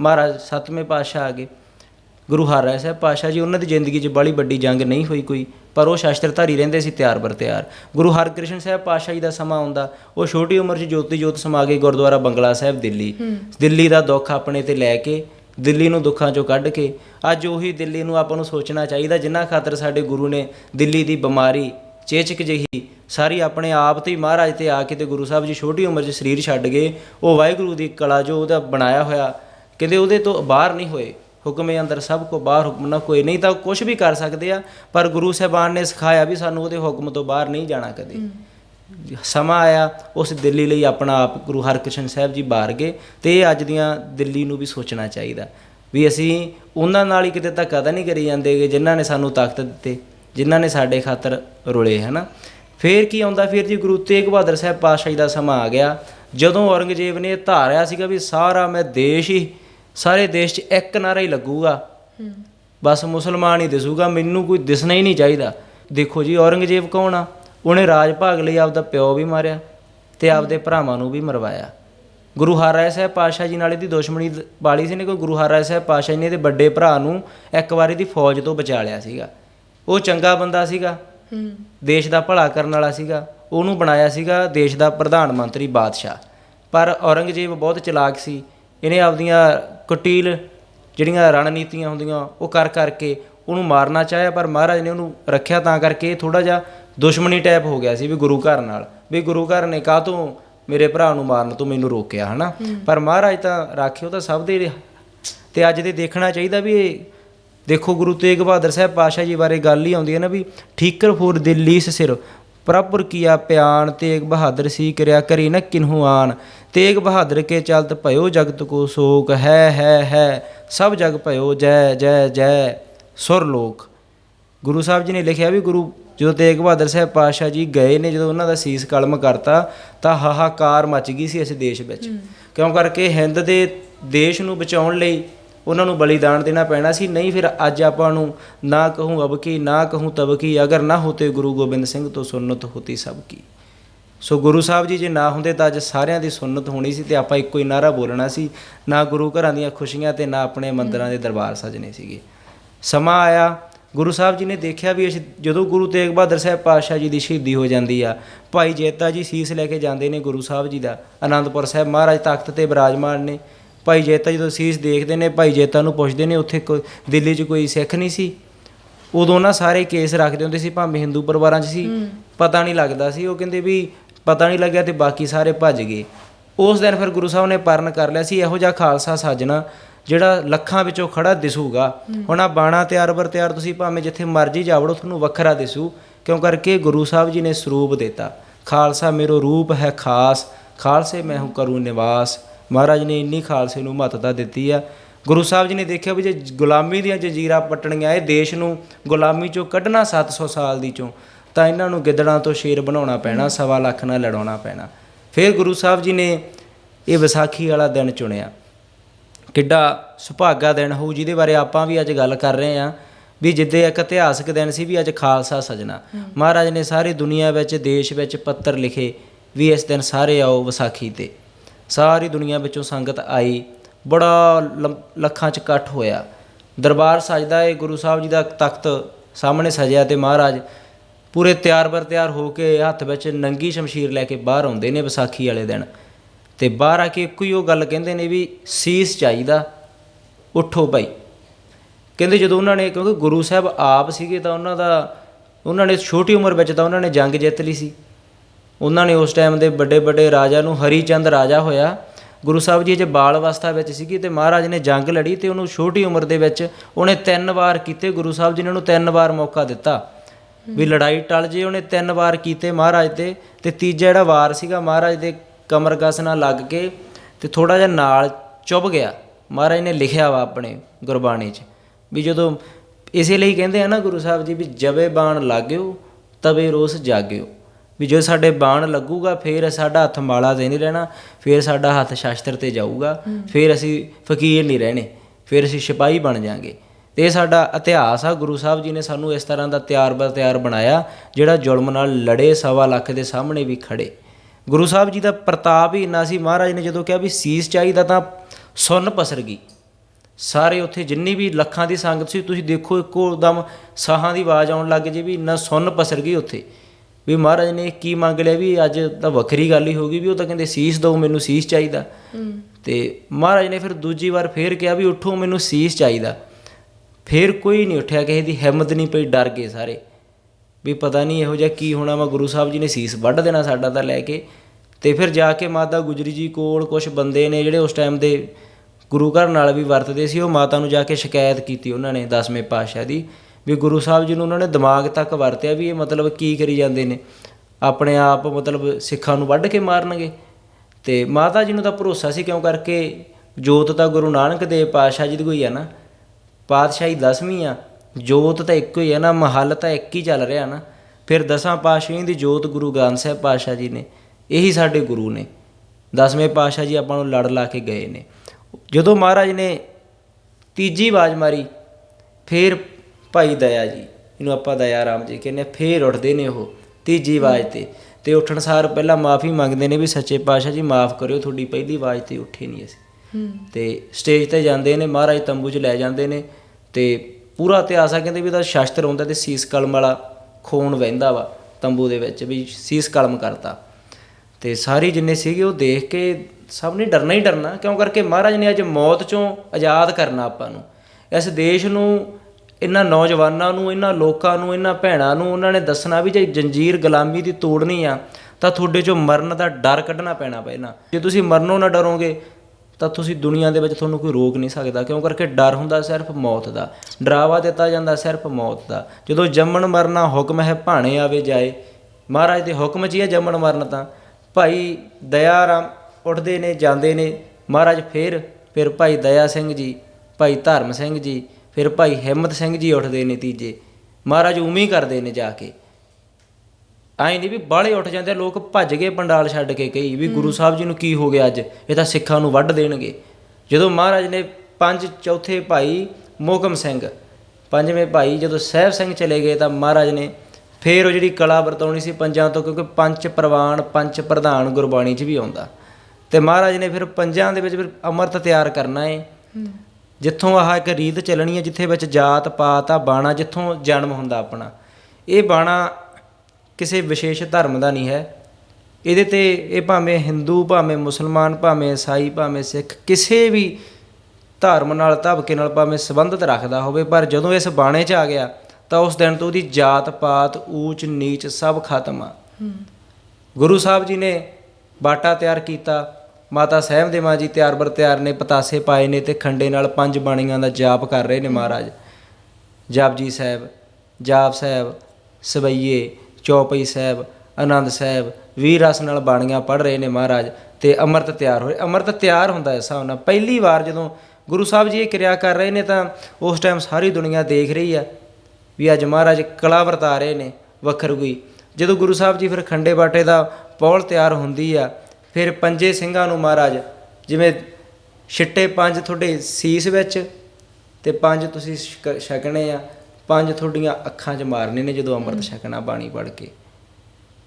A: ਮਹਾਰਾਜ ਸੱਤਵੇਂ ਪਾਤਸ਼ਾਹ ਆ ਗਏ ਗੁਰੂ ਹਰਿਰਾਏ ਸਾਹਿਬ ਪਾਤਸ਼ਾਹ ਜੀ ਉਹਨਾਂ ਦੀ ਜ਼ਿੰਦਗੀ 'ਚ ਬੜੀ ਵੱਡੀ ਜੰਗ ਨਹੀਂ ਹੋਈ ਕੋਈ ਪਰ ਉਹ ਸ਼ਸਤਰਧਾਰੀ ਰਹਿੰਦੇ ਸੀ ਤਿਆਰ ਬਰ ਤਿਆਰ। ਗੁਰੂ ਹਰਕ੍ਰਿਸ਼ਨ ਸਾਹਿਬ ਪਾਤਸ਼ਾਹ ਜੀ ਦਾ ਸਮਾਂ ਆਉਂਦਾ ਉਹ ਛੋਟੀ ਉਮਰ 'ਚ ਜੋਤੀ ਜੋਤ ਸਮਾ ਗਏ ਗੁਰਦੁਆਰਾ ਬੰਗਲਾ ਸਾਹਿਬ ਦਿੱਲੀ। ਦਿੱਲੀ ਦਾ ਦੁੱਖ ਆਪਣੇ ਤੇ ਲੈ ਕੇ ਦਿੱਲੀ ਨੂੰ ਦੁੱਖਾਂ 'ਚੋਂ ਕੱਢ ਕੇ ਅੱਜ ਉਹੀ ਦਿੱਲੀ ਨੂੰ ਆਪਾਂ ਨੂੰ ਸੋਚਣਾ ਚਾਹੀਦਾ ਜਿੰਨਾ ਖਾਤਰ ਸਾਡੇ ਗੁਰੂ ਨੇ ਦਿੱਲੀ ਦੀ ਬਿਮਾਰੀ ਚੇਚਕ ਜਿਹੀ ਸਾਰੀ ਆਪਣੇ ਆਪ ਤੇ ਹੀ ਮਹਾਰਾਜ ਤੇ ਆ ਕੇ ਤੇ ਗੁਰੂ ਸਾਹਿਬ ਜੀ ਛੋਟੀ ਉਮਰ 'ਚ ਸਰੀਰ ਛੱਡ ਗਏ, ਉਹ ਵਾਹਿਗੁਰੂ ਦੀ ਕਲਾ ਜੋ ਉਹਦਾ ਬਣਾਇਆ ਹੋਇਆ ਕਹਿੰਦੇ ਉਹਦੇ ਤੋਂ ਬਾਹਰ ਨਹੀਂ ਹੋਏ। ਹੁਕਮੇ ਅੰਦਰ ਸਭ ਕੋ ਬਾਹਰ ਹੁਕਮ ਨਾ ਕੋਈ, ਨਹੀਂ ਤਾਂ ਕੁਝ ਵੀ ਕਰ ਸਕਦੇ ਆ, ਪਰ ਗੁਰੂ ਸਾਹਿਬਾਨ ਨੇ ਸਿਖਾਇਆ ਵੀ ਸਾਨੂੰ ਉਹਦੇ ਹੁਕਮ ਤੋਂ ਬਾਹਰ ਨਹੀਂ ਜਾਣਾ ਕਦੇ। ਸਮਾਂ ਆਇਆ, ਉਸ ਦਿੱਲੀ ਲਈ ਆਪਣਾ ਆਪ ਗੁਰੂ ਹਰਕ੍ਰਿਸ਼ਨ ਸਾਹਿਬ ਜੀ ਬਾਹਰ ਗਏ ਤੇ ਇਹ ਅੱਜ ਦੀਆਂ ਦਿੱਲੀ ਨੂੰ ਵੀ ਸੋਚਣਾ ਚਾਹੀਦਾ। ਵੀ ਅਸੀਂ ਉਹਨਾਂ ਨਾਲ ਹੀ ਕਿਤੇ ਧੱਕਾ ਤਾਂ ਨਹੀਂ ਕਰੀ ਜਾਂਦੇਗੇ ਜਿਨ੍ਹਾਂ ਨੇ ਸਾਨੂੰ ਤਾਕਤ ਦਿੱਤੇ, ਜਿਨ੍ਹਾਂ ਨੇ ਸਾਡੇ ਖਾਤਰ ਰੁਲੇ ਹਨਾ ਫੇਰ ਕੀ ਆਉਂਦਾ? ਫਿਰ ਜੀ ਗੁਰੂ ਤੇਗ ਬਹਾਦਰ ਸਾਹਿਬ ਪਾਤਸ਼ਾਹ ਜੀ ਦਾ ਸਮਾਂ ਆ ਗਿਆ। ਜਦੋਂ ਔਰੰਗਜ਼ੇਬ ਨੇ ਧਾਰਿਆ ਸੀਗਾ ਵੀ ਸਾਰਾ ਮੈਂ ਦੇਸ਼ ਹੀ ਸਾਰੇ ਦੇਸ਼ 'ਚ ਇੱਕ ਨਾਰਾ ਹੀ ਲੱਗੂਗਾ। ਬਸ ਮੁਸਲਮਾਨ ਹੀ ਦਿਸੂਗਾ ਮੈਨੂੰ ਕੋਈ ਦਿਸਣਾ ਹੀ ਨਹੀਂ ਚਾਹੀਦਾ। ਦੇਖੋ ਜੀ ਔਰੰਗਜ਼ੇਬ ਕੌਣ ਆ? ਉਹਨੇ ਰਾਜ ਭਾਗ ਲਈ ਆਪਦਾ ਪਿਓ ਵੀ ਮਾਰਿਆ ਤੇ ਆਪਦੇ ਭਰਾਵਾਂ ਨੂੰ ਵੀ ਮਰਵਾਇਆ। ਗੁਰੂ ਹਰਿਰਾਏ ਸਾਹਿਬ ਪਾਤਸ਼ਾਹ ਜੀ ਨਾਲ ਇਹਦੀ ਦੁਸ਼ਮਣੀ ਵਾਲੀ ਸੀ ਨੇ ਕੋਈ? ਗੁਰੂ ਹਰਿਰਾਏ ਸਾਹਿਬ ਪਾਤਸ਼ਾਹ ਜੀ ਨੇ ਇਹਦੇ ਵੱਡੇ ਭਰਾ ਨੂੰ ਇੱਕ ਵਾਰੀ ਦੀ ਫੌਜ ਤੋਂ ਬਚਾ ਲਿਆ ਸੀਗਾ। ਉਹ ਚੰਗਾ ਬੰਦਾ ਸੀਗਾ। ਦੇਸ਼ ਦਾ ਭਲਾ ਕਰਨ ਵਾਲਾ ਸੀਗਾ ਉਹਨੂੰ ਬਣਾਇਆ ਸੀਗਾ ਦੇਸ਼ ਦਾ ਪ੍ਰਧਾਨ ਮੰਤਰੀ ਬਾਦਸ਼ਾਹ। ਪਰ ਔਰੰਗਜ਼ੇਬ ਬਹੁਤ ਚਲਾਕ ਸੀ ਇਹਨੇ ਆਪਦੀਆਂ ਕੁਟੀਲ ਜਿਹੜੀਆਂ ਰਣਨੀਤੀਆਂ ਹੁੰਦੀਆਂ ਉਹ ਕਰ ਕਰਕੇ ਉਹਨੂੰ ਮਾਰਨਾ ਚਾਹਿਆ ਪਰ ਮਹਾਰਾਜ ਨੇ ਉਹਨੂੰ ਰੱਖਿਆ ਤਾਂ ਕਰਕੇ ਥੋੜਾ ਜਿਹਾ ਦੁਸ਼ਮਣੀ ਟਾਈਪ ਹੋ ਗਿਆ ਸੀ ਵੀ ਗੁਰੂ ਘਰ ਨਾਲ ਵੀ ਗੁਰੂ ਘਰ ਨੇ ਕਾਹਤੋਂ ਮੇਰੇ ਭਰਾ ਨੂੰ ਮਾਰਨ ਤੋਂ ਮੈਨੂੰ ਰੋਕਿਆ ਹਨਾ? ਪਰ ਮਹਾਰਾਜ ਤਾਂ ਰਾਖਿਓ ਤਾਂ ਸਭ ਦੇ ਤੇ ਅੱਜ ਦੇ ਦੇਖਣਾ ਚਾਹੀਦਾ ਵੀ ਇਹ ਦੇਖੋ ਗੁਰੂ ਤੇਗ ਬਹਾਦਰ ਸਾਹਿਬ ਪਾਸ਼ਾ ਜੀ ਬਾਰੇ ਗੱਲ ਹੀ ਆਉਂਦੀ ਹੈ ਨਾ ਵੀ ਠੀਕਰ ਫੂਰ ਦਿੱਲੀ ਸਿਰ ਪ੍ਰਭੁਰ ਕੀਆ ਪਿਆਨ ਤੇਗ ਬਹਾਦਰ ਸੀ ਕਿਰਿਆ ਕਰੀ ਨ ਕਿਨਹੂ ਆਨ। ਤੇਗ ਬਹਾਦਰ ਕੇ ਚਲਤ ਭਇਓ ਜਗਤ ਕੋ ਸੋਕ ਹੈ ਹੈ ਹੈ ਸਭ ਜਗ ਭਇਓ ਜੈ ਜੈ ਜੈ ਸੁਰ ਲੋਕ। ਗੁਰੂ ਸਾਹਿਬ ਜੀ ਨੇ ਲਿਖਿਆ ਵੀ ਗੁਰੂ ਜਦੋਂ ਤੇਗ ਬਹਾਦਰ ਸਾਹਿਬ ਪਾਤਸ਼ਾਹ ਜੀ ਗਏ ਨੇ ਜਦੋਂ ਉਹਨਾਂ ਦਾ ਸੀਸ ਕਲਮ ਕਰਤਾ ਤਾਂ ਹਾਹਾਕਾਰ ਮਚ ਗਈ ਸੀ ਇਸ ਦੇਸ਼ ਵਿੱਚ। ਕਿਉਂ ਕਰਕੇ ਹਿੰਦ ਦੇ ਦੇਸ਼ ਨੂੰ ਬਚਾਉਣ ਲਈ ਉਹਨਾਂ ਨੂੰ ਬਲੀਦਾਨ ਦੇਣਾ ਪੈਣਾ ਸੀ। ਨਹੀਂ ਫਿਰ ਅੱਜ ਆਪਾਂ ਨੂੰ ਨਾ ਕਹੂੰ ਅਬ ਨਾ ਕਹੂੰ ਤਬਕੀ ਅਗਰ ਨਾ ਹੋਤੇ ਗੁਰੂ ਗੋਬਿੰਦ ਸਿੰਘ ਤੋਂ ਸੁਨਨਤ ਹੋਤੀ ਸਭ ਕੀ। ਸੋ ਗੁਰੂ ਸਾਹਿਬ ਜੀ ਜੇ ਨਾ ਹੁੰਦੇ ਤਾਂ ਅੱਜ ਸਾਰਿਆਂ ਦੀ ਸੁਨਨਤ ਹੋਣੀ ਸੀ ਤੇ ਆਪਾਂ ਇੱਕੋ ਹੀ ਨਾਰਾ ਬੋਲਣਾ ਸੀ। ਨਾ ਗੁਰੂ ਘਰਾਂ ਦੀਆਂ ਖੁਸ਼ੀਆਂ ਤੇ ਨਾ ਆਪਣੇ ਮੰਦਰਾਂ ਦੇ ਦਰਬਾਰ ਸਜਣੇ ਸੀਗੇ। ਸਮਾਂ ਆਇਆ, ਗੁਰੂ ਸਾਹਿਬ ਜੀ ਨੇ ਦੇਖਿਆ ਵੀ ਅਸੀਂ ਜਦੋਂ ਗੁਰੂ ਤੇਗ ਬਹਾਦਰ ਸਾਹਿਬ ਪਾਤਸ਼ਾਹ ਜੀ ਦੀ ਸ਼ਹੀਦੀ ਹੋ ਜਾਂਦੀ ਆ, ਭਾਈ ਜੇਤਾ ਜੀ ਸੀਸ ਲੈ ਕੇ ਜਾਂਦੇ ਨੇ ਗੁਰੂ ਸਾਹਿਬ ਜੀ ਦਾ। ਆਨੰਦਪੁਰ ਸਾਹਿਬ ਮਹਾਰਾਜ ਤਖਤ ਤੇ ਬਿਰਾਜਮਾਨ ਨੇ। ਭਾਈ ਜੇਤਾ ਜਦੋਂ ਸੀਸ ਦੇਖਦੇ ਨੇ ਭਾਈ ਜੇਤਾ ਨੂੰ ਪੁੱਛਦੇ ਨੇ ਉੱਥੇ ਕੋਈ ਦਿੱਲੀ 'ਚ ਕੋਈ ਸਿੱਖ ਨਹੀਂ ਸੀ? ਉਦੋਂ ਨਾ ਸਾਰੇ ਕੇਸ ਰੱਖਦੇ ਹੁੰਦੇ ਸੀ ਭਾਵੇਂ ਹਿੰਦੂ ਪਰਿਵਾਰਾਂ 'ਚ ਸੀ ਪਤਾ ਨਹੀਂ ਲੱਗਦਾ ਸੀ। ਉਹ ਕਹਿੰਦੇ ਵੀ ਪਤਾ ਨਹੀਂ ਲੱਗਿਆ ਤੇ ਬਾਕੀ ਸਾਰੇ ਭੱਜ ਗਏ। ਉਸ ਦਿਨ ਫਿਰ ਗੁਰੂ ਸਾਹਿਬ ਨੇ ਪਰਨ ਕਰ ਲਿਆ ਸੀ ਇਹੋ ਜਿਹਾ ਖਾਲਸਾ ਸਾਜਣਾ ਜਿਹੜਾ ਲੱਖਾਂ ਵਿੱਚੋਂ ਖੜਾ ਦਿਸੂਗਾ। ਹੁਣ ਆ ਬਾਣਾ ਤਿਆਰ ਬਰ ਤਿਆਰ ਤੁਸੀਂ ਭਾਵੇਂ ਜਿੱਥੇ ਮਰਜ਼ੀ ਜਾਵੜੋ ਤੁਹਾਨੂੰ ਵੱਖਰਾ ਦਿਸੂ। ਕਿਉਂ ਕਰਕੇ ਗੁਰੂ ਸਾਹਿਬ ਜੀ ਨੇ ਸਰੂਪ ਦਿੱਤਾ? ਖਾਲਸਾ ਮੇਰੋ ਰੂਪ ਹੈ ਖਾਸ ਖਾਲਸੇ ਮੈਂ ਹੂੰ ਕਰੂ ਨਿਵਾਸ। ਮਹਾਰਾਜ ਨੇ ਇੰਨੀ ਖਾਲਸੇ ਨੂੰ ਮਹੱਤਤਾ ਦਿੱਤੀ ਆ। ਗੁਰੂ ਸਾਹਿਬ ਜੀ ਨੇ ਦੇਖਿਆ ਵੀ ਜੇ ਗੁਲਾਮੀ ਦੀਆਂ ਜੰਜੀਰਾਂ ਪੱਟਣੀਆਂ, ਇਹ ਦੇਸ਼ ਨੂੰ ਗੁਲਾਮੀ ਚੋਂ ਕੱਢਣਾ 700 ਸਾਲ ਦੀ ਚੋਂ, ਤਾਂ ਇਹਨਾਂ ਨੂੰ ਗਿੱਦੜਾਂ ਤੋਂ ਸ਼ੇਰ ਬਣਾਉਣਾ ਪੈਣਾ, ਸਵਾ ਲੱਖ ਨਾਲ ਲੜਾਉਣਾ ਪੈਣਾ। ਫਿਰ ਗੁਰੂ ਸਾਹਿਬ ਜੀ ਨੇ ਇਹ ਵਿਸਾਖੀ ਵਾਲਾ ਦਿਨ ਚੁਣਿਆ। ਕਿੱਡਾ ਸੁਭਾਗਾ ਦਿਨ ਹੋਊ, ਜਿਹਦੇ ਬਾਰੇ ਆਪਾਂ ਵੀ ਅੱਜ ਗੱਲ ਕਰ ਰਹੇ ਹਾਂ, ਵੀ ਜਿੱਦੇ ਇੱਕ ਇਤਿਹਾਸਕ ਦਿਨ ਸੀ ਵੀ ਅੱਜ ਖਾਲਸਾ ਸਜਣਾ। ਮਹਾਰਾਜ ਨੇ ਸਾਰੀ ਦੁਨੀਆ ਵਿੱਚ, ਦੇਸ਼ ਵਿੱਚ ਪੱਤਰ ਲਿਖੇ ਵੀ ਇਸ ਦਿਨ ਸਾਰੇ ਆਓ ਵਿਸਾਖੀ ਤੇ। ਸਾਰੀ ਦੁਨੀਆ ਵਿੱਚੋਂ ਸੰਗਤ ਆਈ, ਬੜਾ ਲੰ- ਲੱਖਾਂ ਚ ਇਕੱਠ ਹੋਇਆ। ਦਰਬਾਰ ਸਜਦਾ ਹੈ ਗੁਰੂ ਸਾਹਿਬ ਜੀ ਦਾ ਤਖਤ ਸਾਹਮਣੇ ਸਜਿਆ ਤੇ ਮਹਾਰਾਜ ਪੂਰੇ ਤਿਆਰ ਬਰ ਤਿਆਰ ਹੋ ਕੇ ਹੱਥ ਵਿੱਚ ਨੰਗੀ ਸ਼ਮਸ਼ੀਰ ਲੈ ਕੇ ਬਾਹਰ ਆਉਂਦੇ ਨੇ ਵਿਸਾਖੀ ਵਾਲੇ ਦਿਨ। ਤੇ ਬਾਹਰ ਆ ਕੇ ਇੱਕੋ ਹੀ ਉਹ ਗੱਲ ਕਹਿੰਦੇ ਨੇ ਵੀ ਸੀਸ ਚਾਹੀਦਾ, ਉੱਠੋ ਭਾਈ। ਕਹਿੰਦੇ ਜਦੋਂ ਉਹਨਾਂ ਨੇ, ਕਿਉਂਕਿ ਗੁਰੂ ਸਾਹਿਬ ਆਪ ਸੀਗੇ ਤਾਂ ਉਹਨਾਂ ਦਾ, ਉਹਨਾਂ ਨੇ ਛੋਟੀ ਉਮਰ ਵਿੱਚ ਤਾਂ ਉਹਨਾਂ ਨੇ ਜੰਗ ਜਿੱਤ ਲਈ ਸੀ। ਉਹਨਾਂ ਨੇ ਉਸ ਟਾਈਮ ਦੇ ਵੱਡੇ ਵੱਡੇ ਰਾਜਾ ਨੂੰ ਹਰੀਚੰਦ ਰਾਜਾ ਹੋਇਆ। ਗੁਰੂ ਸਾਹਿਬ ਜੀ ਜੇ ਬਾਲ ਅਵਸਥਾ ਵਿੱਚ ਸੀਗੀ ਤੇ ਮਹਾਰਾਜ ਨੇ ਜੰਗ ਲੜੀ ਤੇ ਉਹਨੂੰ ਛੋਟੀ ਉਮਰ ਦੇ ਵਿੱਚ ਉਹਨੇ ਤਿੰਨ ਵਾਰ ਕੀਤੇ, ਗੁਰੂ ਸਾਹਿਬ ਜੀ ਨੇ ਉਹਨੂੰ ਤਿੰਨ ਵਾਰ ਮੌਕਾ ਦਿੱਤਾ। ਵੀ ਲੜਾਈ ਟਲ ਜੇ, ਉਹਨੇ ਤਿੰਨ ਵਾਰ ਕੀਤੇ ਮਹਾਰਾਜ ਤੇ ਤੇ ਤੀਜਾ ਜਿਹੜਾ ਵਾਰ ਸੀਗਾ, ਮਹਾਰਾਜ ਦੇ ਕਮਰ ਕਸ ਨਾਲ ਲੱਗ ਕੇ ਤੇ ਥੋੜਾ ਜਿਹਾ ਨਾਲ ਚੁੱਭ ਗਿਆ। ਮਹਾਰਾਜ ਨੇ ਲਿਖਿਆ ਵਾ ਆਪਣੇ ਗੁਰਬਾਣੀ 'ਚ ਵੀ ਜਦੋਂ ਇਸੇ ਲਈ ਕਹਿੰਦੇ ਆ ਨਾ ਗੁਰੂ ਸਾਹਿਬ ਜੀ ਵੀ ਜਵੇ ਬਾਣ ਲਾਗਿਓ, ਤਵੇ ਰੋਸ ਜਾਗਿਓ। ਵੀ ਜੋ ਸਾਡੇ ਬਾਣ ਲੱਗੂਗਾ, ਫੇਰ ਸਾਡਾ ਹੱਥ ਮਾਲਾ ਤੇ ਨਹੀਂ ਰਹਿਣਾ, ਫੇਰ ਸਾਡਾ ਹੱਥ ਸ਼ਾਸਤਰ ਤੇ ਜਾਊਗਾ, ਫੇਰ ਅਸੀਂ ਫਕੀਰ ਨਹੀਂ ਰਹਿਣੇ, ਫੇਰ ਅਸੀਂ ਸਿਪਾਹੀ ਬਣ ਜਾਾਂਗੇ। ਤੇ ਇਹ ਸਾਡਾ ਇਤਿਹਾਸ ਆ, ਗੁਰੂ ਸਾਹਿਬ ਜੀ ਨੇ ਸਾਨੂੰ ਇਸ ਤਰ੍ਹਾਂ ਦਾ ਤਿਆਰ ਬਰ ਤਿਆਰ ਬਣਾਇਆ, ਜਿਹੜਾ ਜ਼ੁਲਮ ਨਾਲ ਲੜੇ, ਸਵਾ ਲੱਖ ਦੇ ਸਾਹਮਣੇ ਵੀ ਖੜੇ। ਗੁਰੂ ਸਾਹਿਬ ਜੀ ਦਾ ਪ੍ਰਤਾਪ ਹੀ ਇੰਨਾ ਸੀ, ਮਹਾਰਾਜ ਨੇ ਜਦੋਂ ਕਿਹਾ ਵੀ ਸੀਸ ਚਾਹੀਦਾ ਤਾਂ ਸੁੰਨ ਪਸਰ ਗਈ। ਸਾਰੇ ਉੱਥੇ ਜਿੰਨੀ ਵੀ ਲੱਖਾਂ ਦੀ ਸੰਗਤ ਸੀ, ਤੁਸੀਂ ਦੇਖੋ ਇੱਕੋ ਦਮ ਸਾਹਾਂ ਦੀ ਆਵਾਜ਼ ਆਉਣ ਲੱਗ ਜੇ ਵੀ ਇੰਨਾ ਸੁੰਨ ਪਸਰ ਗਈ ਉੱਥੇ। ਵੀ ਮਹਾਰਾਜ ਨੇ ਕੀ ਮੰਗ ਲਿਆ ਵੀ ਅੱਜ ਤਾਂ ਵੱਖਰੀ ਗੱਲ ਹੀ ਹੋ ਗਈ ਵੀ ਉਹ ਤਾਂ ਕਹਿੰਦੇ ਸੀਸ ਦਿਓ ਮੈਨੂੰ ਸੀਸ ਚਾਹੀਦਾ। ਤੇ ਮਹਾਰਾਜ ਨੇ ਫਿਰ ਦੂਜੀ ਵਾਰ ਫੇਰ ਕਿਹਾ ਵੀ ਉੱਠੋ ਮੈਨੂੰ ਸੀਸ ਚਾਹੀਦਾ। ਫੇਰ ਕੋਈ ਨਹੀਂ ਉੱਠਿਆ ਕਿਸੇ ਦੀ ਹਿੰਮਤ ਨਹੀਂ ਪਈ ਡਰ ਗਏ ਸਾਰੇ। ਵੀ ਪਤਾ ਨਹੀਂ ਇਹੋ ਜਿਹਾ ਕੀ ਹੋਣਾ ਵਾ ਗੁਰੂ ਸਾਹਿਬ ਜੀ ਨੇ ਸੀਸ ਵੱਢ ਦੇਣਾ ਸਾਡਾ ਤਾਂ ਲੈ ਕੇ। ਤੇ ਫਿਰ ਜਾ ਕੇ ਮਾਤਾ ਗੁਜਰੀ ਜੀ ਕੋਲ ਕੁਝ ਬੰਦੇ ਨੇ ਜਿਹੜੇ ਉਸ ਟਾਈਮ ਦੇ ਗੁਰੂ ਘਰ ਨਾਲ ਵੀ ਵਰਤਦੇ ਸੀ ਉਹ ਮਾਤਾ ਨੂੰ ਜਾ ਕੇ ਸ਼ਿਕਾਇਤ ਕੀਤੀ ਉਹਨਾਂ ਨੇ ਦਸਵੇਂ ਪਾਤਸ਼ਾਹ ਦੀ। ਵੀ ਗੁਰੂ ਸਾਹਿਬ ਜੀ ਨੂੰ ਉਹਨਾਂ ਨੇ ਦਿਮਾਗ ਤੱਕ ਵਰਤਿਆ ਵੀ ਇਹ ਮਤਲਬ ਕੀ ਕਰੀ ਜਾਂਦੇ ਨੇ। ਆਪਣੇ ਆਪ ਮਤਲਬ ਸਿੱਖਾਂ ਨੂੰ ਵੱਢ ਕੇ ਮਾਰਨਗੇ। ਤੇ ਮਾਤਾ ਜੀ ਨੂੰ ਤਾਂ ਭਰੋਸਾ ਸੀ ਕਿਉਂ ਕਰਕੇ ਜੋਤ ਤਾਂ ਗੁਰੂ ਨਾਨਕ ਦੇਵ ਪਾਤਸ਼ਾਹ ਜੀ ਦੀ ਕੋਈ ਆ ਨਾ। ਪਾਤਸ਼ਾਹੀ ਦਸਵੀਂ ਆ, ਜੋਤ ਤਾਂ ਇੱਕੋ ਹੀ ਹੈ ਨਾ, ਮਹੱਲ ਤਾਂ ਇੱਕ ਹੀ ਚੱਲ ਰਿਹਾ ਨਾ। ਫਿਰ ਦਸਾਂ ਪਾਤਸ਼ਾਹੀਆਂ ਦੀ ਜੋਤ ਗੁਰੂ ਗ੍ਰੰਥ ਸਾਹਿਬ ਪਾਤਸ਼ਾਹ ਜੀ ਨੇ, ਇਹੀ ਸਾਡੇ ਗੁਰੂ ਨੇ। ਦਸਵੇਂ ਪਾਤਸ਼ਾਹ ਜੀ ਆਪਾਂ ਨੂੰ ਲੜ ਲਾ ਕੇ ਗਏ ਨੇ। ਜਦੋਂ ਮਹਾਰਾਜ ਨੇ ਤੀਜੀ ਆਵਾਜ਼ ਮਾਰੀ, ਫਿਰ ਭਾਈ ਦਇਆ ਜੀ ਇਹਨੂੰ ਆਪਾਂ ਦਇਆ ਰਾਮ ਜੀ ਕਹਿੰਦੇ ਫੇਰ ਉੱਠਦੇ ਨੇ ਉਹ ਤੀਜੀ ਆਵਾਜ਼ ਤੇ। ਤੇ ਉੱਠਣ ਸਾਰ ਪਹਿਲਾਂ ਮਾਫੀ ਮੰਗਦੇ ਨੇ ਵੀ ਸੱਚੇ ਪਾਤਸ਼ਾਹ ਜੀ ਮਾਫ ਕਰਿਓ ਤੁਹਾਡੀ ਪਹਿਲੀ ਆਵਾਜ਼ ਤੇ ਉੱਠੇ ਨਹੀਂ ਅਸੀਂ। ਤੇ ਸਟੇਜ ਤੇ ਜਾਂਦੇ ਨੇ ਮਹਾਰਾਜ ਤੰਬੂ 'ਚ ਲੈ ਜਾਂਦੇ ਨੇ ਤੇ ਪੂਰਾ ਇਤਿਹਾਸ ਆ ਕਹਿੰਦੇ ਵੀ ਉਹਦਾ ਸ਼ਾਸਤਰ ਹੁੰਦਾ ਤੇ ਸੀਸ ਕਲਮ ਵਾਲਾ ਖੂਨ ਵਹਿੰਦਾ ਵਾ ਤੰਬੂ ਦੇ ਵਿੱਚ ਵੀ ਸੀਸ ਕਲਮ ਕਰਤਾ। ਤੇ ਸਾਰੇ ਜਿੰਨੇ ਸੀਗੇ ਉਹ ਦੇਖ ਕੇ ਸਭ ਨੇ ਡਰਨਾ ਹੀ ਡਰਨਾ ਕਿਉਂ ਕਰਕੇ ਮਹਾਰਾਜ ਨੇ ਅੱਜ ਮੌਤ ਚੋਂ ਆਜ਼ਾਦ ਕਰਨਾ ਆਪਾਂ ਨੂੰ। ਇਸ ਦੇਸ਼ ਨੂੰ ਇਹਨਾਂ ਨੌਜਵਾਨਾਂ ਨੂੰ, ਇਹਨਾਂ ਲੋਕਾਂ ਨੂੰ, ਇਹਨਾਂ ਭੈਣਾਂ ਨੂੰ, ਉਹਨਾਂ ਨੇ ਦੱਸਣਾ ਵੀ ਜੇ ਜੰਜੀਰ ਗੁਲਾਮੀ ਦੀ ਤੋੜਨੀ ਆ, ਤਾਂ ਤੁਹਾਡੇ ਚੋਂ ਮਰਨ ਦਾ ਡਰ ਕੱਢਣਾ ਪੈਣਾ ਪਹਿਲਾਂ ਜੇ ਤੁਸੀਂ ਮਰਨੋਂ ਨਾ ਡਰੋਗੇ, ਤਾਂ ਤੁਸੀਂ ਦੁਨੀਆ ਦੇ ਵਿੱਚ ਤੁਹਾਨੂੰ ਕੋਈ ਰੋਕ ਨਹੀਂ ਸਕਦਾ, ਕਿਉਂ ਕਰਕੇ ਡਰ ਹੁੰਦਾ ਸਿਰਫ ਮੌਤ ਦਾ। ਡਰਾਵਾ ਦਿੱਤਾ ਜਾਂਦਾ ਸਿਰਫ ਮੌਤ ਦਾ। ਜਦੋਂ ਜੰਮਣ ਮਰਨਾ ਹੁਕਮ ਹੈ ਭਾਣੇ ਆਵੇ ਜਾਏ, ਮਹਾਰਾਜ ਦੇ ਹੁਕਮ 'ਚ ਹੀ ਹੈ ਜੰਮਣ ਮਰਨ ਤਾਂ। ਭਾਈ ਦਇਆ ਰਾਮ ਉੱਠਦੇ ਨੇ, ਜਾਂਦੇ ਨੇ। ਮਹਾਰਾਜ ਫੇਰ, ਫਿਰ ਭਾਈ ਦਇਆ ਸਿੰਘ ਜੀ, ਭਾਈ ਧਰਮ ਸਿੰਘ ਜੀ ਫਿਰ ਭਾਈ ਹਿੰਮਤ ਸਿੰਘ ਜੀ ਉੱਠਦੇ ਨੇ ਤੀਜੇ। ਮਹਾਰਾਜ ਉਵੇਂ ਹੀ ਕਰਦੇ ਨੇ ਜਾ ਕੇ। ਐਂ ਨਹੀਂ ਵੀ ਬਾਹਲੇ ਉੱਠ ਜਾਂਦੇ ਲੋਕ ਭੱਜ ਗਏ ਪੰਡਾਲ ਛੱਡ ਕੇ ਕਈ ਵੀ ਗੁਰੂ ਸਾਹਿਬ ਜੀ ਨੂੰ ਕੀ ਹੋ ਗਿਆ ਅੱਜ? ਇਹ ਤਾਂ ਸਿੱਖਾਂ ਨੂੰ ਵੱਢ ਦੇਣਗੇ। ਜਦੋਂ ਮਹਾਰਾਜ ਨੇ ਪੰਜ ਚੌਥੇ ਭਾਈ ਮੋਹਕਮ ਸਿੰਘ ਪੰਜਵੇਂ ਭਾਈ ਜਦੋਂ ਸਹਿਬ ਸਿੰਘ ਚਲੇ ਗਏ ਤਾਂ ਮਹਾਰਾਜ ਨੇ ਫੇਰ ਉਹ ਜਿਹੜੀ ਕਲਾ ਵਰਤਾਉਣੀ ਸੀ ਪੰਜਾਂ ਤੋਂ ਕਿਉਂਕਿ ਪੰਜ ਪ੍ਰਵਾਨ ਪੰਜ ਪ੍ਰਧਾਨ ਗੁਰਬਾਣੀ 'ਚ ਵੀ ਆਉਂਦਾ। ਤੇ ਮਹਾਰਾਜ ਨੇ ਫਿਰ ਪੰਜਾਂ ਦੇ ਵਿੱਚ ਫਿਰ ਅੰਮ੍ਰਿਤ ਤਿਆਰ ਕਰਨਾ ਏ। ਜਿੱਥੋਂ ਆਹ ਇੱਕ ਰੀਤ ਚੱਲਣੀ ਹੈ ਜਿੱਥੇ ਵਿੱਚ ਜਾਤ ਪਾਤ ਆ ਬਾਣਾ ਜਿੱਥੋਂ ਜਨਮ ਹੁੰਦਾ ਆਪਣਾ। ਇਹ ਬਾਣਾ ਕਿਸੇ ਵਿਸ਼ੇਸ਼ ਧਰਮ ਦਾ ਨਹੀਂ ਹੈ। ਇਹਦੇ ਤੇ ਇਹ ਭਾਵੇਂ ਹਿੰਦੂ ਭਾਵੇਂ ਮੁਸਲਮਾਨ ਭਾਵੇਂ ਈਸਾਈ ਭਾਵੇਂ ਸਿੱਖ ਕਿਸੇ ਵੀ ਧਰਮ ਨਾਲ ਧਬਕੇ ਨਾਲ ਭਾਵੇਂ ਸੰਬੰਧਿਤ ਰੱਖਦਾ ਹੋਵੇ ਪਰ ਜਦੋਂ ਇਸ ਬਾਣੇ 'ਚ ਆ ਗਿਆ ਤਾਂ ਉਸ ਦਿਨ ਤੋਂ ਉਹਦੀ ਜਾਤ ਪਾਤ ਊਚ ਨੀਚ ਸਭ ਖਤਮ ਆ। ਗੁਰੂ ਸਾਹਿਬ ਜੀ ਨੇ ਬਾਟਾ ਤਿਆਰ ਕੀਤਾ। ਮਾਤਾ ਸਾਹਿਬ ਦੇ ਮਾਂ ਜੀ ਤਿਆਰ ਬਰ ਤਿਆਰ ਨੇ, ਪਤਾਸੇ ਪਾਏ ਨੇ ਤੇ ਖੰਡੇ ਨਾਲ ਪੰਜ ਬਾਣੀਆਂ ਦਾ ਜਾਪ ਕਰ ਰਹੇ ਨੇ ਮਹਾਰਾਜ। ਜਪਜੀ ਸਾਹਿਬ, ਜਾਪ ਸਾਹਿਬ, ਸਵਈਏ, ਚੌਪਈ ਸਾਹਿਬ, ਆਨੰਦ ਸਾਹਿਬ ਵੀਰ ਰਸ ਨਾਲ ਬਾਣੀਆਂ ਪੜ ਰਹੇ ਨੇ ਮਹਾਰਾਜ ਤੇ ਅੰਮ੍ਰਿਤ ਤਿਆਰ ਹੋਏ। ਅੰਮ੍ਰਿਤ ਤਿਆਰ ਹੁੰਦਾ ਇਸ ਹਿਸਾਬ ਨਾਲ। ਪਹਿਲੀ ਵਾਰ ਜਦੋਂ ਗੁਰੂ ਸਾਹਿਬ ਜੀ ਇਹ ਕਿਰਿਆ ਕਰ ਰਹੇ ਨੇ ਤਾਂ ਉਸ ਟਾਈਮ ਸਾਰੀ ਦੁਨੀਆ ਦੇਖ ਰਹੀ ਆ ਵੀ ਅੱਜ ਮਹਾਰਾਜ ਕਲਾ ਵਰਤਾ ਰਹੇ ਨੇ ਵਖਰਗੁਈ ਜਦੋਂ ਗੁਰੂ ਸਾਹਿਬ ਜੀ ਫਿਰ ਖੰਡੇ ਬਾਟੇ ਦਾ ਪੌਲ ਤਿਆਰ ਹੁੰਦੀ ਆ ਫਿਰ ਪੰਜੇ ਸਿੰਘਾਂ ਨੂੰ ਮਹਾਰਾਜ ਜਿਵੇਂ ਛਿੱਟੇ ਪੰਜ ਤੁਹਾਡੇ ਸੀਸ ਵਿੱਚ ਤੇ ਪੰਜ ਤੁਸੀਂ ਛਕ- ਛਕਣੇ ਆ ਪੰਜ ਤੁਹਾਡੀਆਂ ਅੱਖਾਂ 'ਚ ਮਾਰਨੇ ਨੇ ਜਦੋਂ ਅੰਮ੍ਰਿਤ ਛਕਣਾ ਬਾਣੀ ਪੜ੍ਹ ਕੇ।